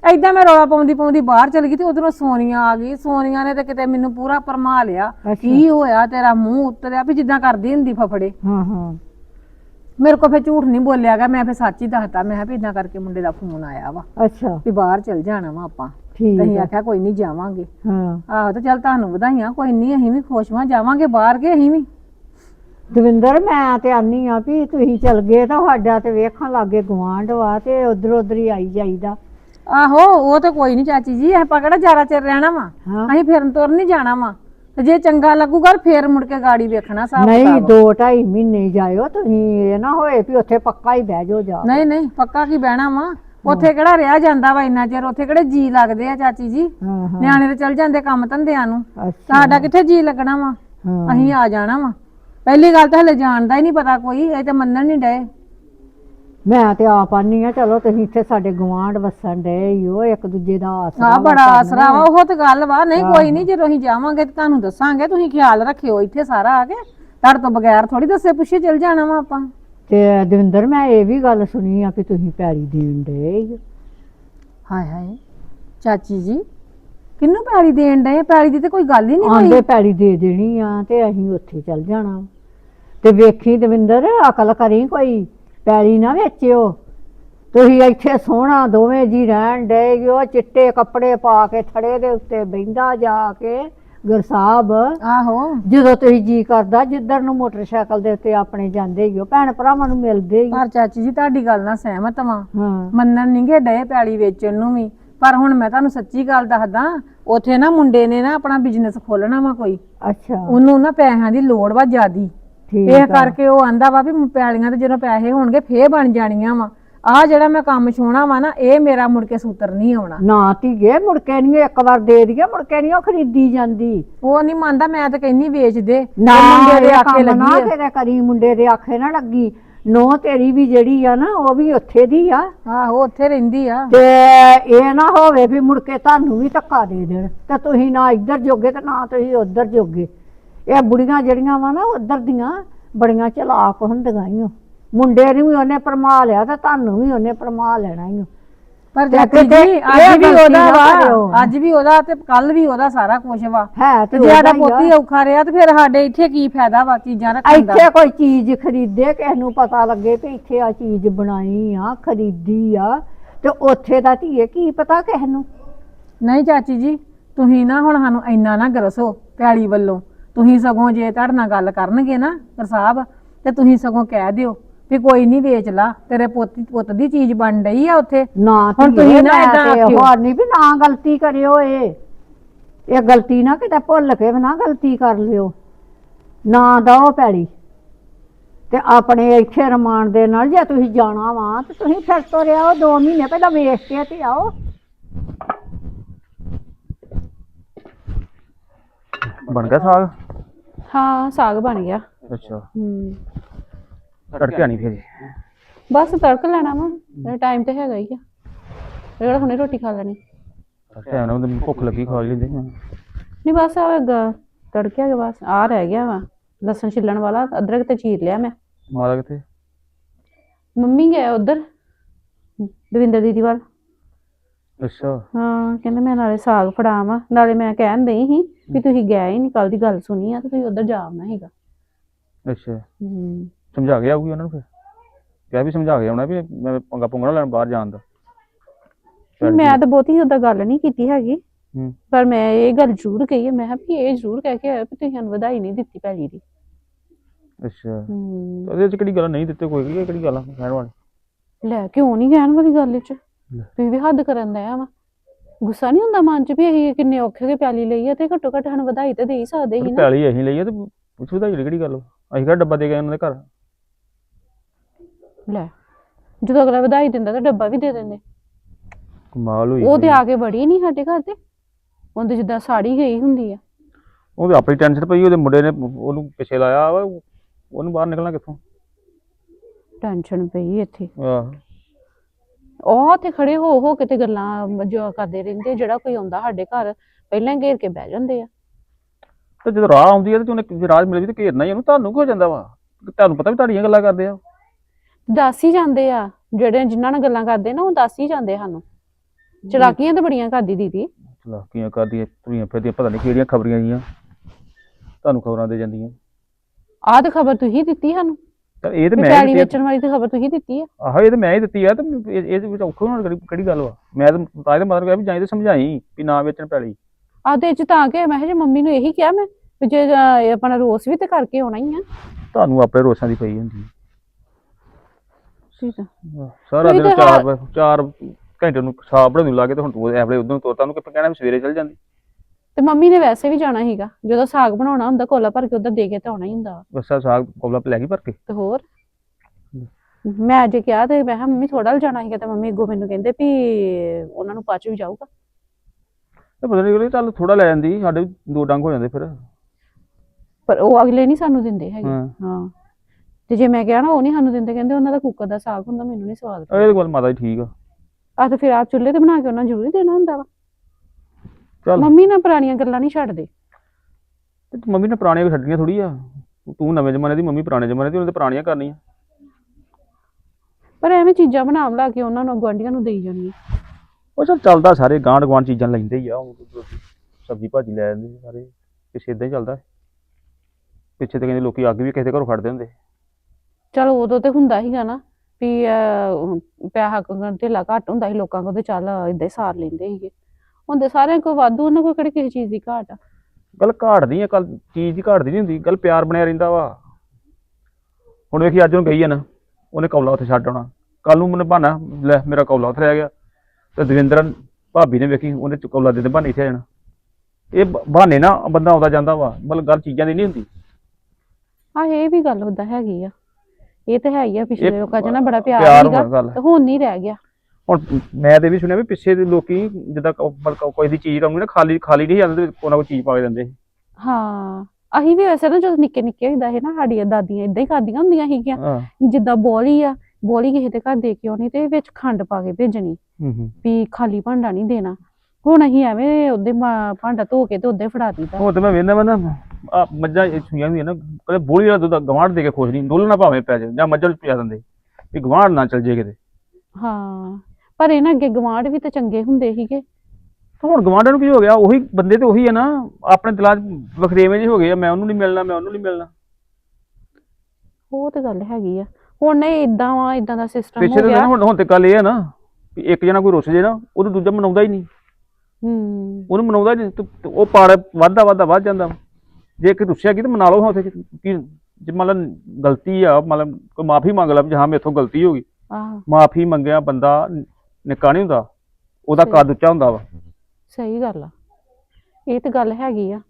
ਐਦਾਂ ਮੈਂ ਰੌਲਾ ਪਾਉਂਦੀ ਪਾਉਂਦੀ ਬਾਹਰ ਚਲ ਗਈ ਤੇ ਉਧਰੋਂ ਸੋਨੀਆ ਆ ਗਈ। ਸੋਨੀਆ ਨੇ ਤੇ ਕਿਤੇ ਮੈਨੂੰ ਪੂਰਾ ਪਰਮਾ ਲਿਆ। ਅੱਛਾ। ਕੀ ਹੋਇਆ ਤੇਰਾ ਮੂੰਹ ਉਤਰਿਆ ਵੀ ਜਿੱਦਾਂ ਕਰਦੀ ਹੁੰਦੀ ਫਫੜੇ। ਹਾਂ ਹਾਂ। ਮੇਰੇ ਕੋ ਫੇ ਝੂਠ ਨਹੀਂ ਬੋਲਿਆਗਾ ਮੈਂ ਫੇ ਸੱਚ ਹੀ ਦੱਸਤਾ। ਮੈਂ ਕਿਹਾ ਵੀ ਇਦਾਂ ਕਰਕੇ ਮੁੰਡੇ ਦਾ ਫੋਨ ਆਇਆ ਵਾ ਅੱਛਾ। ਵੀ ਬਾਹਰ ਚਲ ਜਾਣਾ ਵਾ ਆਪਾਂ। ਠੀਕ ਤੇ ਅਸੀਂ ਆ। ਆਖਿਆ ਕੋਈ ਨਹੀਂ ਜਾਵਾਂਗੇ। ਹਾਂ। ਆਹੋ ਤੇ ਚੱਲ ਤੁਹਾਨੂੰ ਵਧਾਈਆਂ ਕੋਈ ਨਹੀਂ ਅਸੀਂ ਵੀ ਖੁਸ਼ ਵਾਂ ਜਾਵਾਂਗੇ ਬਾਹਰ ਕੇ ਅਸੀਂ ਵੀ? ਦਵਿੰਦਰ ਮੈਂ ਤੇ ਆਨੀ ਆ ਵੀ ਤੁਸੀਂ ਚੱਲ ਗਏ ਤਾਂ ਸਾਡਾ ਤੇ ਵੇਖਣ ਲੱਗੇ ਗਵਾਂਢ ਵਾ ਤੇ ਉਧਰ ਉਧਰ ਹੀ ਆਈ ਜਾਈਦਾ। ਆਹੋ ਉਹ ਤਾਂ ਕੋਈ ਨਹੀਂ ਚਾਚੀ ਜੀ ਆਪਾਂ ਕਿਹੜਾ ਜ਼ਿਆਦਾ ਚਿਰ ਰਹਿਣਾ ਵਾ? ਹਾਂ। ਅਸੀਂ ਫਿਰਨ ਤੁਰ ਨਹੀਂ ਜਾਣਾ ਵਾ। ਤੇ ਜੇ ਚੰਗਾ ਲੱਗੂਗਾ ਫੇਰ ਮੁੜ ਕੇ ਗਾੜੀ ਵੇਖਣਾ ਸਾਬ ਨਹੀਂ ਦੋ ਢਾਈ ਮਹੀਨੇ ਜਾਇਓ ਤੁਸੀਂ ਇਹ ਨਾ ਹੋਏ ਵੀ ਉੱਥੇ ਪੱਕਾ ਹੀ ਬਹਿ ਜਾਓ ਜਾ ਨਹੀਂ ਨਹੀਂ ਪੱਕਾ ਕੀ ਬਹਿਣਾ ਵਾ? ਉੱਥੇ ਕਿਹੜਾ ਰਿਹਾ ਜਾਂਦਾ ਵਾ ਇੰਨਾ ਚਿਰ? ਉੱਥੇ ਕਿਹੜੇ ਜੀ ਲੱਗਦੇ ਆ ਚਾਚੀ ਜੀ? ਹਾਂ ਹਾਂ। ਨਿਆਣੇ ਤੇ ਚਲ ਜਾਂਦੇ ਕੰਮ ਧੰਦਿਆਂ ਨੂੰ। ਅੱਛਾ। ਸਾਡਾ ਕਿੱਥੇ ਜੀ ਲੱਗਣਾ ਵਾ? ਹਾਂ। ਅਸੀਂ ਆ ਜਾਣਾ ਵਾ। ਪਹਿਲੀ ਗੱਲ ਤਾਂ ਹਲੇ ਜਾਣਦਾ ਹੀ ਨਹੀਂ ਪਤਾ ਕੋਈ ਇਹ ਤੇ ਮੰਨਣ ਨਹੀਂ ਡਏ। ਮੈਂ ਤੇ ਆਪ ਆਨੀ ਆ ਚਲੋ ਤੁਸੀਂ ਇੱਥੇ ਸਾਡੇ ਗਵਾਂਢ ਵਸਣ ਡਏ ਹੋ ਇੱਕ ਦੂਜੇ ਦਾ ਆਸਰਾ ਆ ਬੜਾ। ਆਸਰਾ ਵਾ ਉਹ ਤੇ ਗੱਲ ਵਾ ਨਹੀਂ ਕੋਈ ਨਹੀਂ ਜਦੋਂ ਅਸੀਂ ਜਾਵਾਂਗੇ ਤੇ ਤੁਹਾਨੂੰ ਦੱਸਾਂਗੇ ਤੁਸੀਂ ਖਿਆਲ ਰੱਖਿਓ ਇੱਥੇ ਸਾਰਾ ਆ ਕੇ। ਤੁਹਾਡੇ ਤੋਂ ਬਗੈਰ ਥੋੜੀ ਦੱਸੇ ਪੁੱਛੇ ਚਲ ਜਾਣਾ ਵਾ ਆਪਾਂ। ਤੇ ਦਵਿੰਦਰ ਮੈਂ ਇਹ ਵੀ ਗੱਲ ਸੁਣੀ ਆ ਕਿ ਤੁਸੀਂ ਪੈੜੀ ਦੇਣ ਓ। ਹਾਏ ਹਾਏ ਚਾਚੀ ਜੀ ਕਿੰਨੂੰ ਪੈਲੀ ਦੇਣ ਡਏ? ਪੈਲੀ ਦੀ ਤੇ ਕੋਈ ਗੱਲ ਹੀ ਨਹੀਂ ਹੋਈ। ਆਂਦੇ ਪੈੜੀ ਦੇ ਦੇਣੀ ਆ ਤੇ ਅਸੀਂ ਉੱਥੇ ਚੱਲ ਜਾਣਾ। ਤੇ ਵੇਖੀ ਦਵਿੰਦਰ ਅਕਲ ਕਰੀ ਕੋਈ? ਪੈੜੀ ਨਾ ਵੇਚਿਓ। ਤੁਸੀਂ ਇੱਥੇ ਸੋਹਣਾ ਦੋਵੇਂ ਜੀ ਰਹਿਣ ਡਏ ਹੋ ਚਿੱਟੇ ਕੱਪੜੇ ਪਾ ਕੇ ਥੜੇ ਦੇ ਉੱਤੇ ਬਹਿੰਦਾ ਜਾ ਕੇ ਗੁਰਸਾਹਿਬ ਆਹੋ। ਜਦੋਂ ਤੁਸੀਂ ਜੀ ਕਰਦਾ ਜਿੱਧਰ ਨੂੰ ਮੋਟਰਸਾਈਕਲ ਦੇ ਉੱਤੇ ਆਪਣੇ ਜਾਂਦੇ ਹੀ ਹੋ ਭੈਣ ਭਰਾਵਾਂ ਨੂੰ ਮਿਲਦੇ ਹੀ। ਪਰ ਚਾਚੀ ਜੀ ਤੁਹਾਡੀ ਗੱਲ ਨਾਲ ਸਹਿਮਤ ਵਾਂ। ਹਾਂ। ਮੰਨਣ ਨਹੀਂ ਗੇ ਡਏ ਪੈਲੀ ਵੇਚਣ ਨੂੰ ਵੀ। ਪਰ ਹੁਣ ਮੈਂ ਤੁਹਾਨੂੰ ਸੱਚੀ ਗੱਲ ਦੱਸਦਾ ਉਥੇ ਨਾ ਮੁੰਡੇ ਨੇ ਨਾ ਆਪਣਾ ਬਿਜ਼ਨਸ ਖੋਲਣਾ ਵਾ ਕੋਈ। ਅੱਛਾ। ਉਹਨੂੰ ਨਾ ਪੈਸਿਆਂ ਦੀ ਲੋੜ ਵਾ ਜ਼ਿਆਦੀ। ਠੀਕ ਇਹ ਆ। ਕਰਕੇ ਉਹ ਆਂਦਾ ਵਾ ਵੀ ਪੈਲੀਆਂ ਤੇ ਜਦੋਂ ਪੈਸੇ ਹੋਣਗੇ ਫੇਰ ਬਣ ਜਾਣੀਆਂ ਵਾ। ਆਹ ਜਿਹੜਾ ਮੈਂ ਕੰਮ ਛੋਣਾ ਵਾ ਨਾ ਇਹ ਮੇਰਾ ਮੁੜ ਕੇ ਸੂਤਰ ਨਹੀਂ ਆਉਣਾ। ਨਾ ਧੀਏ ਮੁੜ ਕੇ ਨਹੀਂ ਇੱਕ ਵਾਰ ਦੇ ਦਈਏ ਮੁੜ ਕੇ ਨਹੀਂ ਉਹ ਖਰੀਦੀ ਜਾਂਦੀ। ਉਹ ਨਹੀਂ ਮੰਨਦਾ ਮੈਂ ਤਾਂ ਕਹਿੰਨੀ ਵੇਚ ਦੇ। ਨਾ ਤੇ ਮੁੰਡੇ ਦੇ ਆਖੇ ਨਾ ਲੱਗੀ ਆ। ਤੇਰੇ ਕਰੀ ਮੁੰਡੇ ਦੇ ਆਖੇ ਨਾ ਲੱਗੀ। ਨੋ ਤੇਰੀ ਵੀ ਜਿਹੜੀ ਆ ਨਾ ਉਹ ਵੀ ਉੱਥੇ ਦੀ ਆ। ਆਹੋ ਉੱਥੇ ਰਹਿੰਦੀ ਆ। ਤੇ ਇਹ ਨਾ ਹੋਵੇ ਵੀ ਮੁੜ ਕੇ ਤੁਹਾਨੂੰ ਵੀ ਧੱਕਾ ਦੇ ਦੇਣ। ਤੇ ਤੁਸੀਂ ਨਾ ਇੱਧਰ ਜੋਗੇ ਤੇ ਨਾ ਤੁਸੀਂ ਉੱਧਰ ਜੋਗੇ। ਇਹ ਬੁੜੀਆਂ ਜਿਹੜੀਆਂ ਵਾ ਨਾ ਉੱਧਰ ਦੀਆਂ ਬੜੀਆਂ ਚਲਾਕ ਹੁੰਦੀਆਂ ਈ ਓ। ਮੁੰਡੇ ਨੂੰ ਵੀ ਉਹਨੇ ਪਰਮਾ ਲਿਆ ਤੇ ਤੁਹਾਨੂੰ ਵੀ ਉਹਨੇ ਪਰਮਾ ਲੈਣਾ ਹੀ ਪਰ ਤੇ ਚਾਚੀ ਕਿਤੇ ਜੀ ਇਹ ਅੱਜ ਵੀ ਗਲਤੀ ਉਹਦਾ ਨਾ ਵਾ ਕਰਿਓ। ਅੱਜ ਵੀ ਉਹਦਾ ਤੇ ਕੱਲ ਵੀ ਉਹਦਾ ਸਾਰਾ ਕੁਝ ਵਾ ਹੈ ਤੇ ਤੇ ਜੇ ਸਾਡਾ ਉਹਦਾ ਹੀ ਆ। ਪੋਤੀ ਔਖਾ ਰਿਹਾ ਤੇ ਫਿਰ ਸਾਡੇ ਇੱਥੇ ਕੀ ਫਾਇਦਾ ਵਾ ਚੀਜ਼ਾਂ ਰੱਖਣ ਦਾ ਇੱਥੇ ਕੋਈ ਚੀਜ਼ ਖਰੀਦੇ ਕਿਸ ਨੂੰ ਪਤਾ ਲੱਗੇ ਵੀ ਇੱਥੇ ਆ ਚੀਜ਼ ਬਣਾਈ ਆ ਖਰੀਦੀ ਆ ਤੇ ਉੱਥੇ ਦਾ ਧੀਏ ਕੀ ਪਤਾ ਕਿਸ ਨੂੰ ਨਹੀਂ ਚਾਚੀ ਜੀ ਤੁਸੀਂ ਨਾ ਹੁਣ ਸਾਨੂੰ ਇੰਨਾ ਨਾ ਗਰਸੋ ਪੈਲੀ ਵੱਲੋਂ ਤੁਸੀਂ ਸਗੋਂ ਜੇ ਤੁਹਾਡੇ ਨਾਲ ਗੱਲ ਕਰਨਗੇ ਨਾ ਪਰ ਸਾਹਿਬ ਤੇ ਤੁਸੀਂ ਸਗੋਂ ਕਹਿ ਦਿਓ ਵੀ ਕੋਈ ਨਹੀਂ ਵੇਚ ਲਾ ਤੇਰੇ ਪੋਤੀ ਪੁੱਤ ਦੀ ਚੀਜ਼ ਬਣ ਰਹੀ ਆ ਉੱਥੇ। ਨਾ ਹੁਣ ਤੁਸੀਂ ਨਾ ਆਖਿਓ। ਹੋਰ ਨਹੀਂ ਵੀ ਨਾ ਗਲਤੀ ਕਰਿਓ ਇਹ। ਇਹ ਗਲਤੀ ਨਾ ਕਿਤੇ ਭੁੱਲ ਕੇ ਵੀ ਨਾ ਗਲਤੀ ਕਰ ਲਿਓ। ਨਾ ਦਓ ਪੈੜੀ। ਤੇ ਆਪਣੇ ਇੱਥੇ ਰਮਾਨ ਦੇ ਨਾਲ ਜੇ ਤੁਸੀਂ ਜਾਣਾ ਵਾ ਤੇ ਤੁਸੀਂ ਫਿਰ ਤੋਂ ਰਿਆਓ 2 ਮਹੀਨੇ ਪਹਿਲਾਂ ਵੇਖ ਕੇ ਤੇ ਆਓ। ਬਣ ਗਿਆ ਸਾਗ? ਹਾਂ ਸਾਗ ਬਣ ਗਿਆ। ਅੱਛਾ। ਹੂੰ। ਤੜਕੇ ਆਣੀ ਫਿਰ। ਬਸ ਤੜਕ ਲੈਣਾ ਵਾ ਟਾਈਮ ਤੇ ਹੈਗਾ ਹੀ ਆ। ਜਿਹੜਾ ਹੁਣੇ ਰੋਟੀ ਖਾ ਲੈਣੀ। ਟਾਈਮ ਨਾਲ ਮੈਨੂੰ ਭੁੱਖ ਲੱਗੀ ਖਾ ਲੈਂਦੇ ਨਹੀਂ ਬਸ ਆ ਤੜਕਿਆ ਗਿਆ ਬਸ ਆ ਰਹਿ ਗਿਆ ਵਾ। ਲਸਣ ਛਿੱਲਣ ਵਾਲਾ ਅਦਰਕ ਤੇ ਚੀਰ ਲਿਆ ਮੈਂ। ਮਾਰਾ ਕਿੱਥੇ ਮੰਮੀ ਗਏ ਉਧਰ ਦਵਿੰਦਰ ਦੀਦੀ ਵੱਲ। ਅੱਛਾ। ਹਾਂ ਕਹਿੰਦੇ ਮੈਂ ਨਾਲੇ ਸਾਗ ਫੜਾਵਾਂ। ਨਾਲੇ ਮੈਂ ਕਹਿਣ ਦਈ ਸੀ ਵੀ ਤੁਸੀਂ ਗਏ ਹੀ ਨਹੀਂ ਕੱਲ ਦੀ ਗੱਲ ਸੁਣੀ ਆ ਤੇ ਤੁਸੀਂ ਉਧਰ ਜਾ ਆਉਣਾ ਹੈਗਾ ਅੱਛਾ। ਹੂੰ। ਸਮਝਾ ਕੇ ਆਊਗੀ ਉਹਨਾਂ ਨੂੰ ਫਿਰ? ਕਿਹਾ ਵੀ ਸਮਝਾ ਕੇ ਆਉਣਾ ਵੀ ਮੈਂ ਪੰਗਾ ਪੁੰਗਾ ਲੈਣ ਬਾਹਰ ਜਾਣ ਦਾ। ਮੈਂ ਤਾਂ ਬਹੁਤੀ ਉਹਦਾ ਗੱਲ ਨਹੀਂ ਕੀਤੀ ਹੈਗੀ। ਹੂੰ। ਪਰ ਮੈਂ ਇਹ ਗੱਲ ਜ਼ਰੂਰ ਕਹੀ ਹੈ ਮੈਂ ਕਿਹਾ ਵੀ ਇਹ ਜ਼ਰੂਰ ਕਹਿ ਕੇ ਆਇਆ ਵੀ ਤੁਸੀਂ ਸਾਨੂੰ ਵਧਾਈ ਨਹੀਂ ਦਿੱਤੀ ਭੈਲੀ ਦੀ। ਅੱਛਾ। ਹੂੰ। ਉਹਦੇ ਵਿੱਚ ਕਿਹੜੀ ਗੱਲ ਨਹੀਂ ਦਿੱਤੇ ਕੋਈ ਕਿਹੜੀ ਗੱਲ ਕਹਿਣ ਵਾਲੀ। ਲੈ ਕਿਉਂ ਨਹੀਂ ਕਹਿਣ ਵਾਲੀ ਗੱਲ ਇਹ ਚ? ਤੁਸੀਂ ਵੀ ਹੱਦ ਕਰਨ ਦਾ ਆ ਵਾ। ਗੁੱਸਾ ਨਹੀਂ ਹੁੰਦਾ ਮਨ ਚ ਵੀ ਅਸੀਂ ਕਿੰਨੇ ਔਖੇ ਕੇ ਪਿਆਲੀ ਲਈ ਆ ਤੇ ਘੱਟੋ ਘੱਟ ਸਾਨੂੰ ਵਧਾਈ ਤਾਂ ਦੇ ਹੀ ਸਕਦੇ ਸੀ ਨਾ। ਪੈਲੀ ਅਸੀਂ ਲਈ ਆ ਤੇ ਪੁੱਛ ਵਧਾਈ ਦੀ ਕਿਹੜੀ ਗੱਲ ਵਾ? ਅਸੀਂ ਕਿਹੜਾ ਡੱਬਾ ਦੇ ਗਏ ਉਹਨਾਂ ਦੇ ਘਰ? ਲੈ ਜਦੋਂ ਅਗਲਾ ਵਧਾਈ ਦਿੰਦਾ ਤਾਂ ਡੱਬਾ ਵੀ ਦੇ ਦਿੰਦੇ। ਕਮਾਲ ਹੋਈ ਉਹ ਤੇ। ਆ ਕੇ ਵੜੀ ਨਹੀਂ ਸਾਡੇ ਘਰ ਤੇ। ਉਹਦੇ ਜਿੱਦਾਂ ਸਾੜੀ ਗਈ ਹੁੰਦੀ ਆ। ਉਹਦੇ ਆਪਣੀ ਟੈਨਸ਼ਨ ਪਈ ਉਹਦੇ ਮੁੰਡੇ ਨੇ ਉਹਨੂੰ ਪਿੱਛੇ ਲਾਇਆ ਵਾ ਉਹਨੂੰ ਬਾਹਰ ਨਿਕਲਣਾ ਕਿੱਥੋਂ? ਟੈਨਸ਼ਨ ਪਈ ਇੱਥੇ। ਆਹ। ਉਹ ਤੇ ਖੜੇ ਹੋ ਹੋ ਕੇ ਤੇ ਗੱਲਾਂ ਜੋ ਕਰਦੇ ਰਹਿੰਦੇ ਜਿਹੜਾ ਕੋਈ ਆਉਂਦਾ ਸਾਡੇ ਘਰ ਪਹਿਲਾਂ ਹੀ ਘੇਰ ਕੇ ਬਹਿ ਜਾਂਦੇ ਆ। ਤੇ ਜਦੋਂ ਰਾਹ ਆਉਂਦੀ ਹੈ ਤੇ ਉਹਨੇ ਜੇ ਮਿਲ ਵੀ ਤੇ ਘੇਰਨਾ ਹੀ ਉਹਨੂੰ ਤੁਹਾਨੂੰ ਕੀ ਹੋ ਜਾਂਦਾ ਵਾ? ਤੁਹਾਨੂੰ ਪਤਾ ਵੀ ਤੁਹਾਡੀਆਂ ਗੱਲਾਂ ਕਰਦੇ ਆ। ਦੱਸ ਹੀ ਜਾਂਦੇ ਆ ਜਿਹੜੇ ਜਿਨ੍ਹਾਂ ਨਾਲ ਗੱਲਾਂ ਕਰਦੇ ਨਾ ਉਹ ਦੱਸ ਹੀ ਜਾਂਦੇ ਸਾਨੂੰ। ਚਲਾਕੀਆਂ ਤੇ ਬੜੀਆਂ ਕਰਦੀ ਦੀਦੀ। ਚਲਾਕੀਆਂ ਕਰਦੀਆਂ ਤੁਰੀਆਂ ਫਿਰਦੀਆਂ ਪਤਾ ਨਹੀਂ ਕਿਹੜੀਆਂ ਖਬਰੀਆਂ ਜੀਆਂ ਤੁਹਾਨੂੰ ਖਬਰਾਂ ਦੇ ਜਾਂਦੀਆਂ। ਆਹ ਤੇ ਖਬਰ ਤੁਸੀਂ ਦਿੱਤੀ ਸਾਨੂੰ। ਤਾਂ ਇਹ ਤੇ ਮੈਂ ਪੈਲੀ ਵੇਚਣ ਵਾਲੀ ਤੇ ਖਬਰ ਤੁਸੀਂ ਦਿੱਤੀ ਆ ਆ। ਆਹੋ ਇਹ ਤੇ ਮੈਂ ਹੀ ਦਿੱਤੀ ਆ ਤੇ ਇਹ- ਇਹਦੇ ਵਿੱਚ ਔਖੇ ਹੋਣ ਵਾਲੀ ਕਿਹੜੀ ਗੱਲ ਵਾ ਮੈਂ ਤਾਂ ਤਾਂ ਇਹਦਾ ਮਤਲਬ ਹੈ ਵੀ ਜਾਂ ਇਹ ਸਮਝਾਈ ਵੀ ਨਾ ਵੇਚਣ ਪੈਲੀ ਆਹ ਤੇ ਚ ਤਾਂ ਕਿ ਮੈਂ ਜੇ ਮੰਮੀ ਨੂੰ ਇਹੀ ਕਿਹਾ ਮੈਂ ਵੀ ਜੇ ਆਪਣਾ ਰੋਸ ਵੀ ਤੇ ਕਰਕੇ ਆਉਣਾ ਹੀ ਆ ਤੁਹਾਨੂੰ ਆਪਣੇ ਰੋਸਾਂ ਦੀ ਪਈ ਹੁੰਦੀ ਠੀਕ ਆ ਆ। ਸਾਰਾ ਦਿਨ ਤੇ ਚਾਰ ਚਾਰ ਘੰਟੇ ਨੂੰ ਸਾਹ ਨੂੰ ਲਾ ਕੇ ਤੇ ਹੁਣ ਤੂੰ ਐਵਲੇ ਉਦੋਂ ਤੋਰ ਤੁਹਾਨੂੰ ਕਿ ਕਹਿਣਾ ਵੀ ਸਵੇਰੇ ਚੱਲ ਜਾਂਦੀ ਤੇ ਮੰਮੀ ਨੇ ਵੈਸੇ ਵੀ ਜਾਣਾ ਸੀਗਾ। ਜਦੋਂ ਸਾਗ ਬਣਾਉਣਾ ਹੁੰਦਾ ਕੋਲਾ ਭਰ ਕੇ ਉਧਰ ਦੇ ਕੇ ਤੇ ਆਉਣਾ ਹੀ ਹੁੰਦਾ। ਬੱਸਾ ਸਾਗ ਕੋਬਲਾ ਲੈ ਗਈ ਭਰ ਕੇ? ਤੇ ਹੋਰ? ਮੈਂ ਅੱਜ ਕਿਹਾ ਤੇ ਮੈਂ ਕਿਹਾ ਮੰਮੀ ਥੋੜਾ ਜਾਣਾ ਸੀਗਾ ਤੇ ਮੰਮੀ ਅੱਗੋਂ ਮੈਨੂੰ ਕਹਿੰਦੇ ਵੀ ਉਹਨਾਂ ਨੂੰ ਪਚ ਵੀ ਜਾਊਗਾ। ਤੇ ਪਤਾ ਨਹੀਂ ਕਿ ਚੱਲ ਥੋੜਾ ਲੈ ਜਾਂਦੀ ਸਾਡੇ ਦੋ ਡੰਗ ਹੋ ਜਾਂਦੇ ਫਿਰ। ਪਰ ਉਹ ਅਗਲੇ ਨਹੀਂ ਸਾਨੂੰ ਦਿੰਦੇ ਹੈਗੇ। ਹਾਂ। ਤੇ ਜੇ ਮੈਂ ਕਿਹਾ ਨਾ ਉਹ ਨਹੀਂ ਸਾਨੂੰ ਦਿੰਦੇ ਕਹਿੰਦੇ ਉਹਨਾਂ ਦਾ ਕੁੱਕਰ ਦਾ ਸਾਗ ਹੁੰਦਾ ਮੈਨੂੰ ਨਹੀਂ ਸਵਾਦ ਇਹ ਗੱਲ ਮਾਤਾ ਜੀ ਠੀਕ ਆ। ਆ ਤੇ ਫਿਰ ਆਪ ਚੁੱਲ੍ਹੇ ਤੇ ਬਣਾ ਕੇ ਉਹਨਾਂ ਜ਼ਰੂਰੀ ਦੇਣਾ ਹੁੰਦਾ ਵਾ। ਚੱਲ। ਮੰਮੀ ਨਾ ਪੁਰਾਣੀਆਂ ਗੱਲਾਂ ਨਹੀਂ ਛੱਡਦੇ। ਤੇ ਮੰਮੀ ਨੇ ਪੁਰਾਣੀਆਂ ਛੱਡਣੀਆਂ ਥੋੜੀ ਆ। ਤੂੰ ਨਵੇਂ ਜ਼ਮਾਨੇ ਦੀ ਮੰਮੀ ਪੁਰਾਣੇ ਜ਼ਮਾਨੇ ਦੀ ਉਹਨੇ ਤੇ ਪੁਰਾਣੀਆਂ ਕਰਨੀਆਂ। ਪਰ ਐਵੇਂ ਚੀਜ਼ਾਂ ਬਣਾ ਬਣਾ ਕੇ ਉਹਨਾਂ ਨੂੰ ਗੁਆਂਢੀਆਂ ਨੂੰ ਦੇਈ ਜਾਣੀ ਉਹ ਚੱਲ ਚੱਲਦਾ ਸਾਰੇ ਗਾਂਢ ਗਵਾਂਢ ਚੀਜ਼ਾਂ ਲੈਂਦੇ ਹੀ ਆ ਉਹ ਸਬਜ਼ੀ ਭਾਜੀ ਲੈ ਜਾਂਦੇ ਸੀ ਸਾਰੇ ਪਿੱਛੇ ਇਦਾਂ ਹੀ ਚੱਲਦਾ। ਪਿੱਛੇ ਤੇ ਕਹਿੰਦੇ ਲੋਕੀ ਅੱਗ ਵੀ ਕਿਸੇ ਦੇ ਘਰੋਂ ਫੜਦੇ ਹੁੰਦੇ। ਚਲ ਉਦੋਂ ਤੇ ਹੁੰਦਾ ਸੀਗਾ ਨਾ ਵੀ ਅਹ, ਪੈਸਾ ਢਿੱਲਾ ਘੱਟ ਹੁੰਦਾ ਸੀ ਲੋਕਾਂ ਕੋਲ ਤੇ ਚੱਲ ਏਦਾਂ ਹੀ ਸਾਰ ਲੈਂਦੇ ਸੀਗੇ। ਤੇ ਸਾਰਿਆਂ ਕੋਲ ਵਾਧੂ ਉਹਨਾਂ ਕੋਲ ਕਿਹੜੀ ਕਿਸੇ ਚੀਜ਼ ਦੀ ਘਾਟ ਆ? ਗੱਲ ਘਾੜਦੀ ਆ ਕੱਲ ਚੀਜ਼ ਦੀ ਘਾੜਦੀ ਨਹੀਂ ਹੁੰਦੀ ਗੱਲ ਪਿਆਰ ਬਣਿਆ ਰਹਿੰਦਾ ਵਾ। ਹੁਣ ਵੇਖੀ ਅੱਜ ਨੂੰ ਗਈ ਆ ਨਾ ਉਹਨੇ ਕੌਲਾ ਉੱਥੇ ਛੱਡ ਆਉਣਾ। ਕੱਲ ਨੂੰ ਮੈਨੂੰ ਬਹਾਨਾ ਲੈ ਮੇਰਾ ਕੌਲਾ ਉੱਥੇ ਰਹਿ ਗਿਆ। ਤੇ ਦਵਿੰਦਰ ਭਾਬੀ ਨੇ ਵੇਖੀ ਉਹਨੇ ਕੌਲਾ ਦੇ ਦੇ ਬਹਾਨੇ ਇੱਥੇ ਆ ਜਾਣਾ। ਇਹ ਬਹਾਨੇ ਨਾ ਬੰਦਾ ਆਉਂਦਾ ਜਾਂਦਾ ਵਾ ਮਤਲਬ ਗੱਲ ਚੀਜ਼ਾਂ ਦੀ ਨਹੀਂ ਹੁੰਦੀ। ਆ ਇਹ ਵੀ ਗੱਲ ਉਦਾਂ ਹੈਗੀ ਆ। ਇਹ ਤੇ ਹੈ ਹੀ ਆ ਪਿਛਲੇ ਲੋਕਾਂ 'ਚ ਨਾ ਬੜਾ ਪਿਆਰ ਸੀਗਾ ਤੇ ਹੁਣ ਨਹੀਂ ਰਹਿ ਗਿਆ। ਹੁਣ ਮੈਂ ਤੇ ਵੀ ਸੁਣਿਆ ਵੀ ਪਿੱਛੇ ਦੇ ਲੋਕੀ ਜਿੱਦਾਂ ਕ- ਮਤਲਬ ਕੋਈ ਦੀ ਚੀਜ਼ ਕਰਾਉਂਗੇ ਨਾ ਖਾਲੀ ਖਾਲੀ ਨਹੀਂ ਜਾਂਦੇ ਕੋਈ ਨਾ ਕੋਈ ਚੀਜ਼ ਪਾ ਕੇ ਦਿੰਦੇ ਸੀ। ਹਾਂ ਅਸੀਂ ਵੀ ਵੈਸੇ ਨਾ ਜਦੋਂ ਨਿੱਕੇ ਨਿੱਕੇ ਹੁੰਦਾ ਸੀ ਨਾ ਸਾਡੀਆਂ ਦਾਦੀਆਂ ਇਦਾਂ ਹੀ ਕਰਦੀਆਂ ਹੁੰਦੀਆਂ ਸੀਗੀਆਂ। ਹਾਂ। ਜਿੱਦਾਂ ਬੋਲੀ ਆ ਬੋਲੀ ਕਿਸੇ ਦੇ ਘਰ ਦੇ ਕੇ ਆਉਣੀ ਤੇ ਵਿੱਚ ਖੰਡ ਪਾ ਕੇ ਭੇਜਣੀ। ਹੂੰ ਹੂੰ। ਵੀ ਖਾਲੀ ਭਾਂਡਾ ਨਹੀਂ ਦੇਣਾ। ਹੁਣ ਅਸੀਂ ਐਵੇਂ ਉਹਦੇ ਮਾ- ਭਾਂਡਾ ਧੋ ਕੇ ਤੇ ਉਹਦੇ ਫੜਾ ਦਿੱਤਾ। ਹੁਣ ਤੇ ਮੈਂ ਵੇਖਦਾ ਵਾ ਨਾ ਆ ਮੱਝਾਂ ਇਹ ਸੂਈਆਂ ਹੁੰਦੀਆਂ ਨਾ ਕਦੇ ਬੋਲੀ ਵਾਲਾ ਦੁੱਧ ਗਵਾਂਢ ਦੇ ਕੇ ਖੁਸ਼ ਨਹੀਂ ਡੋਲਣਾ ਭਾਵੇਂ ਪੈ ਜਾਏ ਜਾਂ ਮੱਝਾਂ ਨੂੰ ਪਿਆ ਦਿੰਦੇ। ਵੀ ਗਵਾਂਢ ਨਾ ਚਲ ਜੇ ਕਿਤੇ। ਹਾਂ। ਪਰ ਇਹਨਾਂ ਅੱਗੇ ਗਵਾਂਢ ਵੀ ਤਾਂ ਚੰਗੇ ਹੁੰਦੇ ਸੀਗੇ। ਹੁਣ ਗਵਾਂਢਾਂ ਨੂੰ ਕੀ ਹੋ ਗਿਆ? ਉਹੀ ਬੰਦੇ ਤੇ ਉਹੀ ਹੈ ਨਾ। ਆਪਣੇ ਦਿਲਾਂ 'ਚ ਵਖਰੇਵੇਂ ਜਿਹੇ ਹੋ ਗਏ ਆ। ਮੈਂ ਉਹਨੂੰ ਨਹੀਂ ਮਿਲਣਾ ਮੈਂ ਉਹਨੂੰ ਨਹੀਂ ਮਿਲਣਾ। ਉਹ ਤੇ ਗੱਲ ਹੈਗੀ ਆ। ਹੁਣ ਨਹੀਂ ਇਦਾਂ ਵਾ ਇਦਾਂ ਦਾ ਸਿਸਟਮ ਪਿੱਛੇ ਹੋ ਤੇ ਗਿਆ। ਹੁਣ ਹੁਣ ਤੇ ਗੱਲ ਇਹ ਹੈ ਨਾ ਵੀ ਇੱਕ ਜਣਾ ਕੋਈ ਰੁੱਸ ਜੇ ਨਾ ਉਹਨੂੰ ਦੂਜਾ ਮਨਾਉਂਦਾ ਹੀ ਨਹੀਂ। ਹੂੰ। ਉਹਨੂੰ ਮਨਾਉਂਦਾ ਹੀ ਨਹੀਂ। ਤੇ- ਤੇ ਉਹ ਪਾੜ ਵੱਧਦਾ ਵੱਧਦਾ ਵੱਧ ਜਾਂਦਾ। ਵਾ। ਜੇ ਕਿ ਰੁੱਸਿਆ ਕੀ ਤੇ ਮਨਾ ਲਓ ਹਾਂ ਉੱਥੇ। ਕਿ ਜੇ ਮਤਲਬ ਗਲਤੀ ਆ ਮਤਲਬ ਕੋਈ ਮਾਫੀ ਮੰਗ ਲਾ ਵੀ ਹਾਂ ਮੇਥੋਂ ਗਲਤੀ ਹੋ ਗਈ। ਆਹ। ਮਾਫੀ ਮੰਗਿਆ ਬੰਦਾ ਨਿੱਕਾ ਨਹੀਂ ਹੁੰਦਾ ਉਹਦਾ। ਕੱਦ ਉੱਚਾ ਹੁੰਦਾ ਵਾ। ਸਹੀ ਗੱਲ ਆ। ਇਹ ਤੇ ਗੱਲ ਹੈਗੀ ਆ।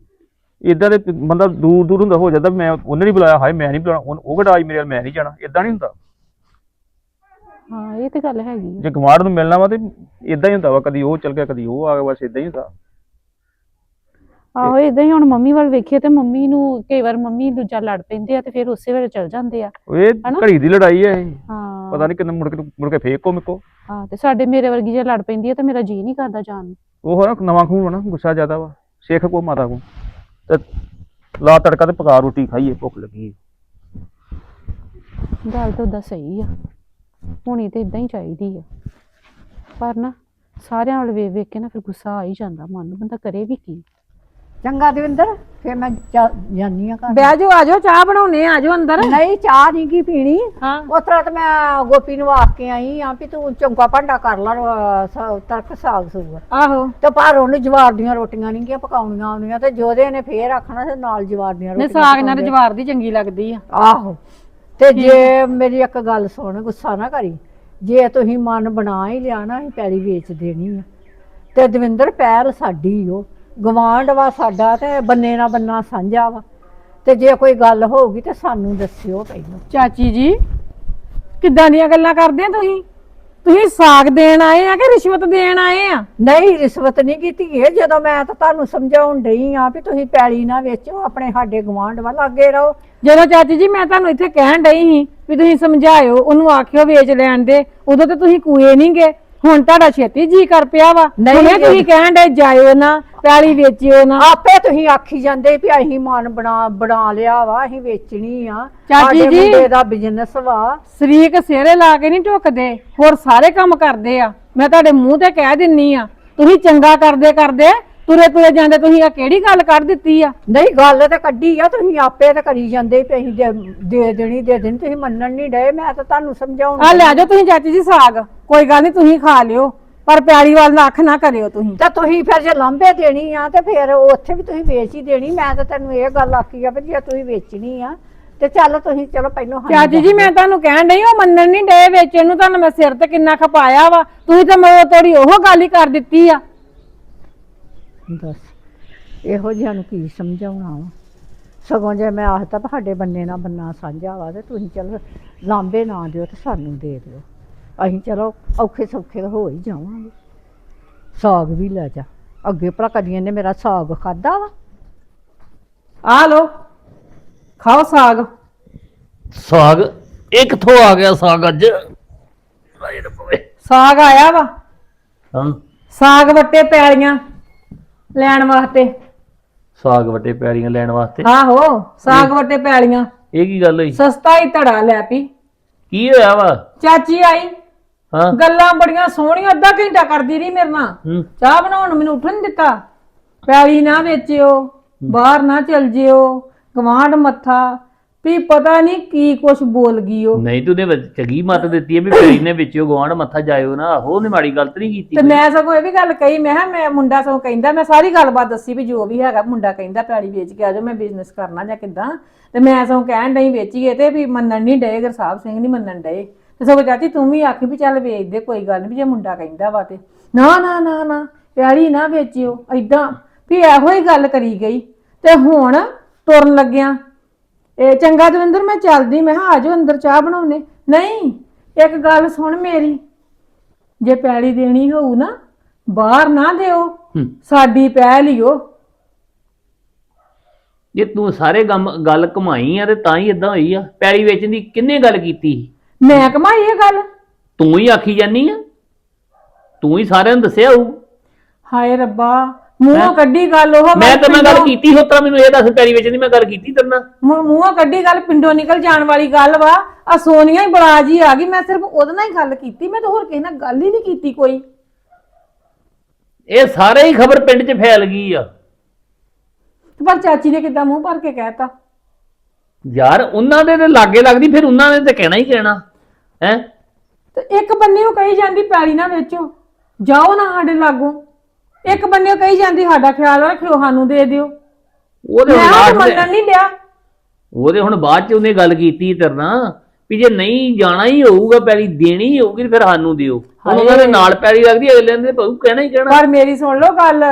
ਇਦਾਂ ਦੇ ਬੰਦਾ ਦੂਰ ਦੂਰ ਹੁੰਦਾ ਹੋ ਜਾਂਦਾ ਮੈਂ ਉਹਨੇ ਨਹੀਂ ਬੁਲਾਇਆ ਹਾਏ ਮੈਂ ਨਹੀਂ ਬੁਲਾਣਾ ਉਹਨ- ਉਹ ਕਿਹੜਾ ਆਈ ਮੇਰੇ ਨਾਲ ਮੈਂ ਨਹੀਂ ਜਾਣਾ ਇਦਾਂ ਨਹੀਂ ਹੁੰਦਾ। ਹਾਂ ਇਹ ਤੇ ਗੱਲ ਹੈਗੀ ਆ। ਜੇ ਗਵਾਂਢ ਨੂੰ ਮਿਲਣਾ ਵਾ ਤੇ ਇਦਾਂ ਹੀ ਹੁੰਦਾ ਵਾ ਕਦੀ ਉਹ ਚਲ ਗਿਆ ਕਦੀ ਉਹ ਆ ਗਿਆ ਬਸ ਇਦਾਂ ਹੀ ਹੁੰਦਾ। ਆਹੋ ਇਦਾਂ ਹੀ ਹੁਣ ਮੰਮੀ ਵੱਲ ਵੇਖੀਏ ਤੇ ਮੰਮੀ ਨੂੰ ਕਈ ਵਾਰ ਮੰਮੀ ਦੂਜਾ ਲੜ ਪੈਂਦੇ ਆ ਤੇ ਫਿਰ ਉਸੇ ਵੇਲੇ ਚਲ ਜਾਂਦੇ ਆ। ਹਨਾ? ਘੜੀ ਦੀ ਲੜਾਈ ਹੈ ਇਹ। ਹਾਂ। ਪਤਾ ਨਹੀਂ ਕਿੰਨੇ ਮੁੜ ਕੇ ਮੁੜ ਕੇ ਫੇਕ ਕੋ। ਮਿਕੋ ਹਾਂ ਤੇ ਸਾਡੇ ਮੇਰੇ ਵਰਗੀ ਜੇ ਲੜ ਪੈਂਦੀ ਆ ਤੇ ਮੇਰਾ ਜੀ ਨਹੀਂ ਕਰਦਾ ਜਾਣ ਨੂੰ। ਉਹ ਨਾ ਨਵਾਂ ਖੂਨ ਹੋਣਾ ਗੁੱਸਾ ਜ਼ਿਆਦਾ ਵਾ। ਸਿੱਖ ਕੋ ਮਾਤਾ ਕੋ। ਤੇ ਲਾ ਤੜਕਾ ਤੇ ਪਕਾ ਰੋਟੀ ਖਾਈਏ ਭੁੱਖ ਲੱਗੀ ਹੈ। ਗੱਲ ਤਾਂ ਉਦਾਂ ਸਹੀ ਆ। ਹੋਣੀ ਤੇ ਇਦਾਂ ਹੀ ਚਾਹੀਦੀ ਆ। ਪਰ ਨਾ ਸਾਰਿਆਂ ਵੱਲ ਵੇਖ ਵੇਖ ਕੇ ਨਾ ਫਿਰ ਗੁੱਸਾ ਆ ਹੀ ਜਾਂਦਾ ਮਨ ਨੂੰ। ਬੰਦਾ ਕਰੇ ਵੀ ਕੀ। ਚੰਗਾ ਦਵਿੰਦਰ ਫਿਰ ਮੈਂ ਜਾ- ਜਾਂਦੀ ਆ ਘਰ। ਬਹਿ ਜਾਓ ਆ ਜਾਓ ਚਾਹ ਬਣਾਉਣੇ ਆ ਜਾਓ ਅੰਦਰ। ਨਹੀਂ ਚਾਹ ਨਹੀਂ ਕੀ ਪੀਣੀ। ਹਾਂ। ਉਸ ਤਰ੍ਹਾਂ ਤੇ ਮੈਂ ਗੋਪੀ ਨੂੰ ਆਖ ਕੇ ਆਈ ਆ ਵੀ ਤੂੰ ਚੌਂਕਾ ਭਾਂਡਾ ਕਰ ਲਾ ਸ- ਤੜਕ ਸਾਗ ਸੂਗ। ਆਹੋ। ਤੇ ਪਰ ਉਹਨੂੰ ਜਵਾਰ ਦੀਆਂ ਰੋਟੀਆਂ ਨਹੀਂ ਗਿਆ ਪਕਾਉਣੀਆਂ ਆਉਂਦੀਆਂ ਤੇ ਜੋਦੇ ਨੇ ਫੇਰ ਆਖਣਾ ਤੇ ਨਾਲ ਜਵਾਰ ਦੀਆਂ ਨੇ ਰੋਟੀਆਂ ਸਾਗ ਨਾਲ ਪਕਾਉਂਦੇ। ਜਵਾਰ ਦੀ ਚੰਗੀ ਲੱਗਦੀ ਆ। ਆਹੋ। ਤੇ ਜੇ ਮੇਰੀ ਇੱਕ ਗੱਲ ਸੁਣ ਗੁੱਸਾ ਨਾ ਕਰੀ। ਜੇ ਤੁਸੀਂ ਮਨ ਬਣਾ ਹੀ ਲਿਆ ਨਾ ਅਸੀਂ ਪੈਲੀ ਵੇਚ ਦੇਣੀ ਆ। ਤੇ ਦਵਿੰਦਰ ਪੈਰ ਸਾਡੀ ਓ। ਗਵਾਂਢ ਵਾ ਸਾਡਾ ਤੇ ਬੰਨੇ ਨਾ ਬੰਨਾ ਸਾਂਝਾ ਵਾ। ਤੇ ਜੇ ਕੋਈ ਗੱਲ ਹੋਊਗੀ ਤੇ ਸਾਨੂੰ ਦੱਸਿਓ ਪਹਿਲਾਂ। ਚਾਚੀ ਜੀ ਕਿੱਦਾਂ ਦੀਆਂ ਗੱਲਾਂ ਕਰਦੇ ਆ ਤੁਸੀਂ? ਤੁਸੀਂ ਸਾਗ ਦੇਣ ਆਏ ਆ ਕਿ ਰਿਸ਼ਵਤ ਦੇਣ ਆਏ ਆ? ਨਹੀਂ ਰਿਸ਼ਵਤ ਨਹੀਂ ਕੀਤੀ ਇਹ। ਜਦੋਂ ਮੈਂ ਤਾਂ ਤੁਹਾਨੂੰ ਸਮਝਾਉਣ ਡਈ ਆ ਵੀ ਤੁਸੀਂ ਪੈਲੀ ਨਾ ਵੇਚੋ ਆਪਣੇ ਸਾਡੇ ਗਵਾਂਢ ਵੱਲ ਅੱਗੇ ਰਹੋ। ਜਦੋਂ ਚਾਚੀ ਜੀ ਮੈਂ ਤੁਹਾਨੂੰ ਇੱਥੇ ਕਹਿਣ ਡਈ ਸੀ ਵੀ ਤੁਸੀਂ ਸਮਝਾਇਓ ਉਹਨੂੰ ਆਖਿਓ ਵੇਚ ਲੈਣ ਦੇ। ਉਦੋਂ ਤੇ ਤੁਸੀਂ ਕੂਏ ਨਹੀਂ ਗਏ। ਹੁਣ ਤੁਹਾਡਾ ਛੇਤੀ ਜੀ ਕਰ ਪਿਆ ਵਾ। ਨਹੀਂ ਹੁਣੇ। ਤੁਸੀਂ ਕਹਿਣ ਡੇ ਜਾਇਓ ਨਾ ਪੈਲੀ ਵੇਚਿਓ ਨਾ। ਆਪੇ ਤੁਸੀਂ ਆਖੀ ਜਾਂਦੇ ਵੀ ਅਸੀਂ ਮਨ ਬਣਾ ਬਣਾ ਲਿਆ ਵਾ ਅਸੀਂ ਵੇਚਣੀ ਆ। ਚਾਚੀ ਸਾਡੇ ਜੀ। ਮੁੰਡੇ ਦਾ ਬਿਜ਼ਨਸ ਵਾ। ਸਰੀਕ ਸਿਹਰੇ ਲਾ ਕੇ ਨਹੀਂ ਢੁੱਕਦੇ ਹੋਰ ਸਾਰੇ ਕੰਮ ਕਰਦੇ ਆ। ਮੈਂ ਤੁਹਾਡੇ ਮੂੰਹ ਤੇ ਕਹਿ ਦਿੰਨੀ ਆ ਤੁਸੀਂ ਚੰਗਾ ਕਰਦੇ ਕਰਦੇ ਤੁਰੇ ਤੁਰੇ ਜਾਂਦੇ ਤੁਸੀਂ ਆ ਕਿਹੜੀ ਗੱਲ ਕਰ ਦਿੱਤੀ ਆ? ਨਹੀਂ ਗੱਲ ਤੇ ਕੱਢੀ ਆ ਤੁਸੀਂ ਆਪੇ ਤੇ ਕਰੀ ਜਾਂਦੇ ਵੀ ਅਸੀਂ ਦੇ ਦੇ ਦੇਣੀ ਦੇ ਦੇਣੀ ਤੁਸੀਂ ਮੰਨਣ ਨਹੀਂ ਡਏ ਮੈਂ ਤਾਂ ਤੁਹਾਨੂੰ ਸਮਝਾਉਣ ਆ ਲੈ ਜਾਓ ਤੁਸੀਂ ਚਾਚੀ ਜੀ ਸਾਗ ਕੋਈ ਗੱਲ ਨਹੀਂ ਤੁਸੀਂ ਖਾ ਲਿਓ ਪਰ ਪਿਆਲੀ ਵੱਲ ਨਾ ਅੱਖ ਨਾ ਕਰਿਓ ਤੁਸੀਂ। ਤਾਂ ਤੁਸੀਂ ਫਿਰ ਜੇ ਲਾਂਬੇ ਦੇਣੀ ਆ ਤੇ ਫਿਰ ਉੱਥੇ ਵੀ ਤੁਸੀਂ ਵੇਚ ਹੀ ਦੇਣੀ ਮੈਂ ਤਾਂ ਤੈਨੂੰ ਇਹ ਗੱਲ ਆਖੀ ਆ ਵੀ ਜੇ ਤੁਸੀਂ ਵੇਚਣੀ ਆ ਤੇ ਚੱਲ ਤੁਸੀਂ ਚਲੋ ਪਹਿਲਾਂ ਸਾਨੂੰ ਚਾਚੀ ਜੀ ਮੈਂ ਤੁਹਾਨੂੰ ਕਹਿਣ ਡਈ ਉਹ ਮੰਨਣ ਨਹੀਂ ਡੇ ਵੇਚਣ ਨੂੰ ਤੁਹਾਨੂੰ ਮੈਂ ਸਿਰ ਤੇ ਕਿੰਨਾ ਖਪਾਇਆ ਵਾ। ਤੁਸੀਂ ਤਾਂ ਮੈਂ ਤੋੜੀ ਉਹ ਗੱਲ ਹੀ ਕਰ ਦਿੱਤੀ ਆ। ਦੱਸ। ਇਹੋ ਜਿਹਾ ਨੂੰ ਕੀ ਸਮਝਾਉਣਾ ਵਾ? ਸਗੋਂ ਜੇ ਮੈਂ ਆਖਤਾ ਵੀ ਸਾਡੇ ਬੰਨੇ ਨਾਲ ਬੰਨਾ ਸਾਂਝਾ ਵਾ ਤੇ ਤੁਸੀਂ ਚਲੋ ਲਾਂਬੇ ਨਾ ਦਿਓ ਤੇ ਸਾਨੂੰ ਦੇ ਦਿਓ। ਅਸੀਂ ਚਲੋ ਔਖੇ ਸੌਖੇ ਹੋ ਹੀ ਜਾਵਾਂਗੇ। ਸਾਗ ਵੀ ਲੈ ਜਾ। ਅੱਗੇ ਭਲਾ ਕਦੀ ਇਹਨੇ ਮੇਰਾ ਸਾਗ ਖਾਦਾ ਵਾ? ਆ ਲੋ ਖਾਓ ਸਾਗ। ਸਾਗ ਇਹ ਕਿੱਥੋਂ ਆ ਗਿਆ ਸਾਗ ਅੱਜ। ਸਾਗ ਆਇਆ ਵਾ? ਹਾਂ। ਸਾਗ ਵੱਟੇ ਪੈਲੀਆਂ। ਲੈਣ ਵਾਸਤੇ। ਸਾਗ ਵਟੇ ਪੈਰੀਆਂ ਲੈਣ ਵਾਸਤੇ? ਆਹੋ ਸਾਗ ਵੱਟੇ ਪੈਲੀਆਂ ਇਹ ਕੀ ਗੱਲ ਹੋਈ? ਸਸਤਾ ਹੀ ਧੜਾ ਲੈ ਪੀ। ਕੀ ਹੋਇਆ ਵਾ? ਚਾਚੀ ਆਈ। ਹਾਂ। ਗੱਲਾਂ ਬੜੀਆਂ ਸੋਹਣੀਆਂ ਅੱਧਾ ਘੰਟਾ ਕਰਦੀ ਰਹੀ ਮੇਰੇ ਨਾਲ। ਚਾਹ ਬਣਾਉਣ ਮੈਨੂੰ ਉੱਠਣ ਨੀ ਦਿੱਤਾ। ਪੈਲੀ ਨਾ ਵੇਚਿਓ ਬਾਹਰ ਨਾ ਚਲ ਜਿਓ ਗਵਾਂਢ ਮੱਥਾ ਵੀ ਪਤਾ ਨਹੀਂ ਕੀ ਕੁਛ ਬੋਲ ਗਈ ਉਹ। ਨਹੀਂ ਤੂੰ ਨੇ ਚੰਗੀ ਮੱਤ ਦਿੱਤੀ ਹੈ ਵੀ ਪੈਰੀ ਨੇ ਵਿੱਚੋਂ ਗਵਾਂਢ ਮੱਥਾ ਜਾਇਓ ਨਾ। ਆਹੋ ਉਹਨੇ ਮਾੜੀ ਗਲਤ ਨਹੀਂ ਕੀਤੀ ਤੇ ਮੈਂ ਸਗੋਂ ਇਹ ਵੀ ਗੱਲ ਕਹੀ ਮੈਂ ਕਿਹਾ ਮੈਂ ਮੁੰਡਾ ਸਗੋਂ ਕਹਿੰਦਾ ਮੈਂ ਸਾਰੀ ਗੱਲਬਾਤ ਦੱਸੀ ਵੀ ਜੋ ਵੀ ਹੈਗਾ ਮੁੰਡਾ ਕਹਿੰਦਾ ਪੈਲੀ ਵੇਚ ਕੇ ਆ ਜਾਓ ਮੈਂ ਬਿਜ਼ਨਸ ਕਰਨਾ ਜਾਂ ਕਿਦਾਂ। ਤੇ ਮੈਂ ਸਗੋਂ ਕਹਿਣ ਡਈ ਵੇਚੀਏ ਤੇ ਵੀ ਮੰਨਣ ਨਹੀਂ ਡਏ ਗੁਰਸਾਹਿਬ ਸਿੰਘ ਨਹੀਂ ਮੰਨਣ ਡਏ। ਤੇ ਸਗੋਂ ਚਾਚੀ ਤੂੰ ਵੀ ਆਖੀ ਵੀ ਚੱਲ ਵੇਚ ਦੇ ਕੋਈ ਗੱਲ ਨਹੀਂ ਵੀ ਜੇ ਮੁੰਡਾ ਕਹਿੰਦਾ ਵਾ ਤੇ। ਨਾ ਨਾ ਨਾ ਨਾ ਪੈਲੀ ਨਾ ਵੇਚਿਓ ਐਦਾਂ ਵੀ ਇਹੋ ਹੀ ਗੱਲ ਕਰੀ ਗਈ। ਤੇ ਹੁਣ ਤੁਰਨ ਲੱਗਿਆ ਇਹ ਚੰਗਾ ਦਵਿੰਦਰ ਮੈਂ ਚੱਲਦੀ ਮੈਂ ਕਿਹਾ ਆ ਜਾਓ ਅੰਦਰ ਚਾਹ ਬਣਾਉਣੇ। ਨਹੀਂ ਇੱਕ ਗੱਲ ਸੁਣ ਮੇਰੀ। ਜੇ ਪੈਲੀ ਦੇਣੀ ਹੋਊ ਨਾ ਬਾਹਰ ਨਾ ਦਿਓ। ਹੂੰ। ਸਾਡੀ ਪੈ ਲਿਓ ਜੇ ਤੂੰ ਸਾਰੇ ਗਮ ਗੱਲ ਕਮਾਈ ਆ ਤੇ ਤਾਂ ਹੀ ਇਦਾਂ ਹੋਈ ਆ। ਪੈਰੀ ਵੇਚਣ ਦੀ ਕਿੰਨੇ ਗੱਲ ਕੀਤੀ ਮੈਂ ਕਮਾਈ ਇਹ ਗੱਲ। ਤੂੰ ਹੀ ਆਖੀ ਜਾਨੀ ਆ। ਤੂੰ ਹੀ ਸਾਰਿਆਂ ਨੂੰ ਦੱਸਿਆ ਹੋਊ। ਹਾਏ ਰੱਬਾ ਮੂੰਹੋਂ ਕੱਢੀ ਗੱਲ ਉਹ ਮੈਂ ਤਾਂ ਮੈਂ ਗੱਲ ਕੀਤੀ ਹੋ ਤਾਂ ਮੈਨੂੰ ਇਹ ਦੱਸ ਪੈਰੀ ਵੇਚਣ ਦੀ ਮੈਂ ਗੱਲ ਕੀਤੀ ਤੇਰੇ ਨਾਲ। ਮੂੰਹ- ਮੂੰਹੋਂ ਕੱਢੀ ਗੱਲ ਪਿੰਡੋਂ ਨਿਕਲ ਜਾਣ ਵਾਲੀ ਗੱਲ ਵਾ। ਆ ਸੋਨੀਆ ਹੀ ਬੜਾ ਜੀ ਆ ਗਈ ਮੈਂ ਸਿਰਫ ਉਹਦੇ ਨਾਲ ਹੀ ਗੱਲ ਕੀਤੀ ਮੈਂ ਤਾਂ ਹੋਰ ਕਿਸੇ ਨਾਲ ਗੱਲ ਹੀ ਨਹੀਂ ਕੀਤੀ ਕੋਈ। ਇਹ ਸਾਰੇ ਹੀ ਖਬਰ ਪਿੰਡ 'ਚ ਫੈਲ ਗਈ ਆ। ਤੇ ਪਰ ਚਾਚੀ ਨੇ ਕਿੱਦਾਂ ਮੂੰਹ ਭਰ ਕੇ ਕਹਿਤਾ? ਯਾਰ ਉਹਨਾਂ ਦੇ ਤੇ ਲਾਗੇ ਲੱਗਦੀ ਫਿਰ ਉਹਨਾਂ ਨੇ ਤੇ ਕਹਿਣਾ ਹੀ ਕਹਿਣਾ ਹੈ? ਤੇ ਇੱਕ ਬੰਨੇ ਉਹ ਕਹੀ ਜਾਂਦੀ ਪੈਲੀ ਨਾ ਵੇਚੋ ਜਾਓ ਨਾ ਸਾਡੇ ਲਾਗੋਂ। ਇੱਕ ਬੰਨੇ ਕਹੀ ਜਾਂਦੀ ਸਾਡਾ ਖਿਆਲ ਰੱਖਿਓ ਸਾਨੂੰ ਦੇ ਦਿਓ। ਉਹਦੇ ਮੈਂ ਹੁਣ ਉਹ ਮੰਨਣ ਨਹੀਂ ਡਿਆ। ਉਹਦੇ ਹੁਣ ਬਾਅਦ ਚ ਉਹਨੇ ਗੱਲ ਕੀਤੀ ਤੇਰੇ ਨਾਲ ਵੀ ਜੇ ਨਹੀਂ ਜਾਣਾ ਹੀ ਹੋਊਗਾ ਪੈਲੀ ਦੇਣੀ ਹੀ ਹੋਊਗੀ ਤੇ ਫਿਰ ਸਾਨੂੰ ਦਿਓ। ਹੁਣ ਉਹਨਾਂ ਦੇ ਨਾਲ ਪੈਲੀ ਲੱਗਦੀ ਅਗਲੇ ਨੇ ਭਾਊ ਕਹਿਣਾ ਹੀ ਕਹਿਣਾ। ਪਰ ਮੇਰੀ ਸੁਣ ਲਓ ਗੱਲ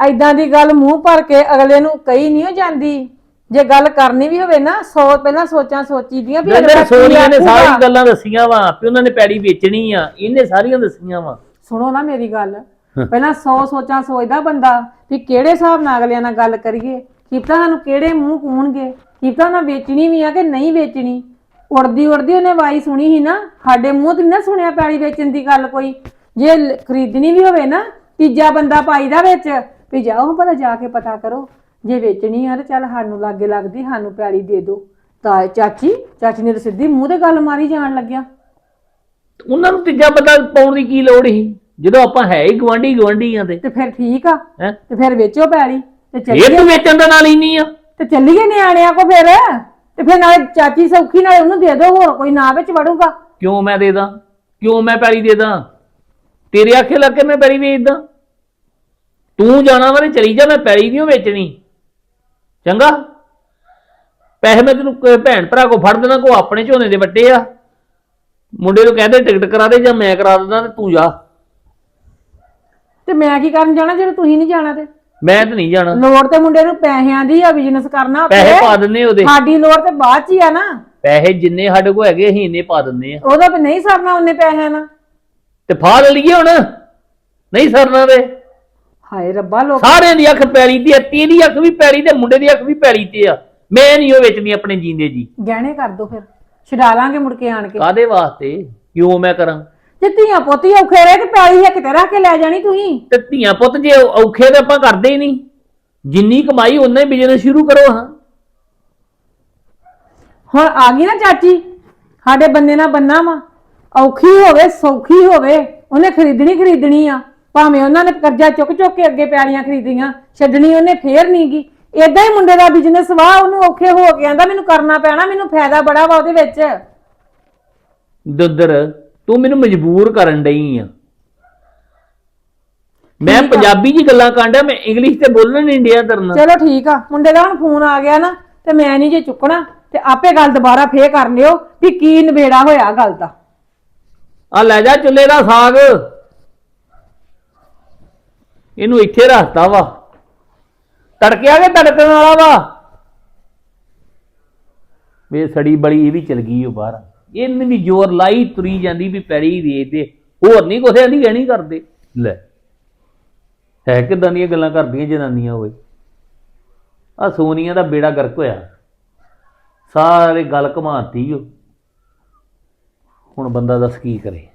ਐਦਾਂ ਦੀ ਗੱਲ ਮੂੰਹ ਭਰ ਕੇ ਅਗਲੇ ਨੂੰ ਕਹੀ ਨਹੀਂ ਹੋ ਜਾਂਦੀ। ਜੇ ਗੱਲ ਕਰਨੀ ਵੀ ਹੋਵੇ ਨਾ ਸੌ ਪਹਿਲਾਂ ਸੋਚਾਂ ਸੋਚੀ ਦੀਆਂ ਵੀ ਅਗਲਾ ਸੋਨੀਆ ਨੇ। ਸਾਰੀਆਂ ਗੱਲਾਂ ਦੱਸੀਆਂ ਵਾ ਵੀ ਉਹਨਾਂ ਨੇ ਪੈੜੀ ਵੇਚਣੀ ਆ ਇਹਨੇ ਸਾਰੀਆਂ ਦੱਸੀਆਂ ਵਾ। ਸੁਣੋ ਨਾ ਮੇਰੀ ਗੱਲ ਪਹਿਲਾਂ 100 ਸੋਚਾਂ ਸੋਚਦਾ ਬੰਦਾ ਵੀ ਕਿਹੜੇ ਹਿਸਾਬ ਨਾਲ ਅਗਲਿਆਂ ਨਾਲ ਗੱਲ ਕਰੀਏ। ਕੀਤਾ ਸਾਨੂੰ ਕਿਹੜੇ ਮੂੰਹ ਕੂਣਗੇ। ਕੀਤਾ ਨਾ ਵੇਚਣੀ ਵੀ ਆ ਕਿ ਨਹੀਂ ਵੇਚਣੀ। ਉੜਦੀ ਉੜਦੀ ਉਹਨੇ ਵਾਈ ਸੁਣੀ ਸੀ ਨਾ ਸਾਡੇ ਮੂੰਹ ਤੇ ਨੀ ਸੁਣਿਆ ਪੈਲੀ ਵੇਚਣ ਦੀ ਗੱਲ ਕੋਈ। ਜੇ ਖਰੀਦਣੀ ਵੀ ਹੋਵੇ ਨਾ ਤੀਜਾ ਬੰਦਾ ਪਾਈਦਾ ਵਿੱਚ ਵੀ ਜਾਓ ਪਤਾ ਜਾ ਕੇ ਪਤਾ ਕਰੋ। ਜੇ ਵੇਚਣੀ ਆ ਤੇ ਚੱਲ ਸਾਨੂੰ ਲਾਗੇ ਲੱਗਦੀ ਸਾਨੂੰ ਪੈਲੀ ਦੇ ਦਿਓ। ਤਾਂ ਚਾਚੀ ਚਾਚੀ ਨੇ ਤਾਂ ਸਿੱਧੀ ਮੂੰਹ ਤੇ ਗੱਲ ਮਾਰੀ ਜਾਣ ਲੱਗਿਆ। ਉਹਨਾਂ ਨੂੰ ਤੀਜਾ ਬੰਦਾ ਪਾਉਣ ਦੀ ਕੀ ਲੋੜ ਸੀ? ਜਦੋਂ ਆਪਾਂ ਹੈ ਹੀ ਗਵਾਂਢੀ ਗਵਾਂਢੀ ਆ ਤੇ ਤੇ ਫਿਰ ਠੀਕ ਆ। ਹੈ? ਤੇ ਫਿਰ ਵੇਚੋ ਪੈਲੀ। ਤੇ ਇਹ ਚੱਲੀਏ। ਤੂੰ ਵੇਚਣ ਦਾ ਨਾਲ ਹੀ ਨਹੀਂ ਆ। ਤੇ ਚੱਲੀਏ ਨਿਆਣਿਆਂ ਕੋ ਫਿਰ। ਤੇ ਫਿਰ ਨਾਲੇ ਚਾਚੀ ਸੌਖੀ ਨਾਲੇ ਉਹਨੂੰ ਦੇ ਦਿਓ ਹੋਰ ਕੋਈ ਨਾ ਵਿੱਚ ਵੜੂਗਾ। ਕਿਉਂ ਮੈਂ ਦੇ ਦਾਂ? ਕਿਉਂ ਮੈਂ ਪੈੜੀ ਦੇ ਦਾਂ? ਤੇਰੇ ਆਖੇ ਲੱਗ ਕੇ ਮੈਂ ਪੈੜੀ ਵੇਚਦਾ ਤੂੰ ਜਾਣਾ ਵਾਰੇ ਚਲੀ ਜਾ ਮੈਂ ਪੈੜੀ ਨਹੀਂ ਵੇਚਣੀ। ਚੰਗਾ? ਪੈਸੇ ਮੈਂ ਤੈਨੂੰ ਕ- ਭੈਣ ਭਰਾ ਕੋ ਫੜ ਦੇਣਾ ਕੋ ਆਪਣੇ ਝੋਨੇ ਦੇ ਵੱਟੇ ਆ। ਮੁੰਡੇ ਨੂੰ ਕਹਿੰਦੇ ਟਿਕਟ ਕਰਾ ਦੇ ਜਾਂ ਮੈਂ ਕਰਾ ਦਿੰਦਾ ਤੇ ਤੂੰ ਜਾ। ਤੇ ਮੈਂ ਕੀ ਕਰਨ ਜਾਣਾ ਜੇ ਤੁਸੀਂ ਨਹੀਂ ਜਾਣਾ ਤੇ? ਮੈਂ ਤਾਂ ਨਹੀਂ ਜਾਣਾ। ਲੋੜ ਤੇ ਮੁੰਡੇ ਨੂੰ ਪੈਸਿਆਂ ਦੀ ਆ ਬਿਜ਼ਨਸ ਕਰਨਾ। ਪੈਸੇ ਪਾ ਦਿੰਨੇ ਉਹਦੇ। ਸਾਡੀ ਲੋੜ ਤੇ ਬਾਅਦ ਚ ਹੀ ਆ ਨਾ। ਪੈਸੇ ਜਿੰਨੇ ਸਾਡੇ ਕੋਲ ਹੈਗੇ ਅਸੀਂ ਇੰਨੇ ਪਾ ਦਿੰਨੇ ਆ। ਉਹਦਾ ਵੀ ਨਹੀਂ ਸਰਨਾ ਉਹਨੇ ਪੈਸਿਆਂ ਨਾਲ। ਤੇ ਫਾੜ ਲਈਏ ਹੁਣ। ਨਹੀਂ ਸਰਨਾ ਦੇ ਹਾਏ ਰੱਬਾ ਲੋਕ ਸਾਰਿਆਂ ਦੀ ਅੱਖ ਪੈਲੀ ਤੇ ਆ ਤੇਰੀ ਅੱਖ ਵੀ ਪੈਲੀ ਤੇ ਮੁੰਡੇ ਦੀ ਅੱਖ ਵੀ ਪੈਲੀ ਤੇ ਆ। ਮੈਂ ਨਹੀਂ ਉਹ ਵੇਚਣੀ ਆਪਣੇ ਜੀਂਦੇ ਜੀ। ਗਹਿਣੇ ਕਰ ਦੋ ਫਿਰ। ਛਡਾ ਲਾਂਗੇ ਮੁੜ ਕੇ ਆਣ ਕੇ। ਕਾਦੇ ਵਾਸਤੇ? ਕਿਉਂ ਮੈਂ ਕਰਾਂ? ਜੇ ਧੀਆਂ ਪੋਤੀ ਔਖੇ ਰਹੇ ਤੇ ਪੈਲੀ ਇੱਕ ਤੇ ਰੱਖ ਕੇ ਲੈ ਜਾਣੀ ਤੁਸੀਂ? ਤੇ ਧੀਆਂ ਪੁੱਤ ਜੇ ਔਖੇ ਤੇ ਆਪਾਂ ਕਰਦੇ ਹੀ ਨਹੀਂ। ਜਿੰਨੀ ਕਮਾਈ ਉਨਾ ਹੀ ਬਿਜ਼ਨਸ ਸ਼ੁਰੂ ਕਰੋ ਹਾਂ। ਹੁਣ ਆ ਗਈ ਨਾ ਚਾਚੀ ਸਾਡੇ ਬੰਦੇ ਨਾਲ ਬੰਨਾ ਵਾ। ਔਖੀ ਹੋਵੇ ਸੌਖੀ ਹੋਵੇ ਉਹਨੇ ਖਰੀਦਣੀ ਖਰੀਦਣੀ ਆ। ਭਾਵੇਂ ਉਹਨਾਂ ਨੇ ਕਰਜ਼ਾ ਚੁੱਕ ਚੁੱਕ ਕੇ ਅੱਗੇ ਪਿਆਲੀਆਂ ਖਰੀਦੀਆਂ ਛੱਡਣੀ ਉਹਨੇ ਫੇਰ ਨਹੀਂਗੀ ਏਦਾਂ ਹੀ ਮੁੰਡੇ ਦਾ ਬਿਜ਼ਨਸ ਵਾ ਉਹਨੂੰ ਔਖੇ ਹੋ ਕੇ ਆਂਦਾ ਮੈਨੂੰ ਕਰਨਾ ਪੈਣਾ ਮੈਨੂੰ ਫਾਇਦਾ ਬੜਾ ਵਾ ਉਹਦੇ ਵਿੱਚ। ਦੁੱਧਰ ਤੂੰ ਮੈਨੂੰ ਮਜਬੂਰ ਕਰਨ ਡਈ ਆ। ਮੈਂ ਪੰਜਾਬੀ ਜੀ ਗੱਲਾਂ ਕਾਂਡਿਆ ਮੈਂ ਇੰਗਲਿਸ਼ ਤੇ ਬੋਲਣ ਨਹੀਂ ਡਿਆ ਤਰਨਾ ਚਲੋ ਠੀਕ ਆ ਮੁੰਡੇ ਦਾ ਹੁਣ ਫੋਨ ਆ ਗਿਆ ਨਾ ਤੇ ਮੈਂ ਨਹੀਂ ਜੇ ਚੁੱਕਣਾ ਤੇ ਆਪੇ ਗੱਲ ਦੁਬਾਰਾ ਫੇਰ ਕਰ ਲਿਓ ਵੀ ਕੀ ਨਵੇੜਾ ਹੋਇਆ ਗੱਲ ਦਾ। ਆ ਲੈ ਜਾ ਚੁੱਲ੍ਹੇ ਦਾ ਸਾਗ। ਇਹਨੂੰ ਇੱਥੇ ਰੱਖਤਾ ਵਾ। ਤੜਕਿਆ ਕੇ ਤੜਕਣ ਵਾਲਾ ਵਾ। ਵੇ ਸੜੀ ਬੜੀ ਇਹ ਵੀ ਚਲ ਗਈ ਉਹ ਬਾਹਰ। ਇਹਨੇ ਵੀ ਜ਼ੋਰ ਲਾਈ ਤੁਰੀ ਜਾਂਦੀ ਵੀ ਪੈੜੀ ਵੇਚ ਦੇ। ਹੋਰ ਨਹੀਂ ਕੁਛ ਆਂਦੀ ਕਹਿਣੀ ਕਰਦੇ। ਲੈ। ਹੈ ਕਿਦਾਂ ਦੀਆਂ ਗੱਲਾਂ ਕਰਦੀਆਂ ਜਨਾਨੀਆਂ ਹੋਏ ਆ ਸੋਨੀਆ ਦਾ ਬੇੜਾ ਗਰਕ ਹੋਇਆ। ਸਾਰੇ ਗੱਲ ਘਮਾਤੀ ਓ। ਹੁਣ ਬੰਦਾ ਦੱਸ ਕੀ ਕਰੇ।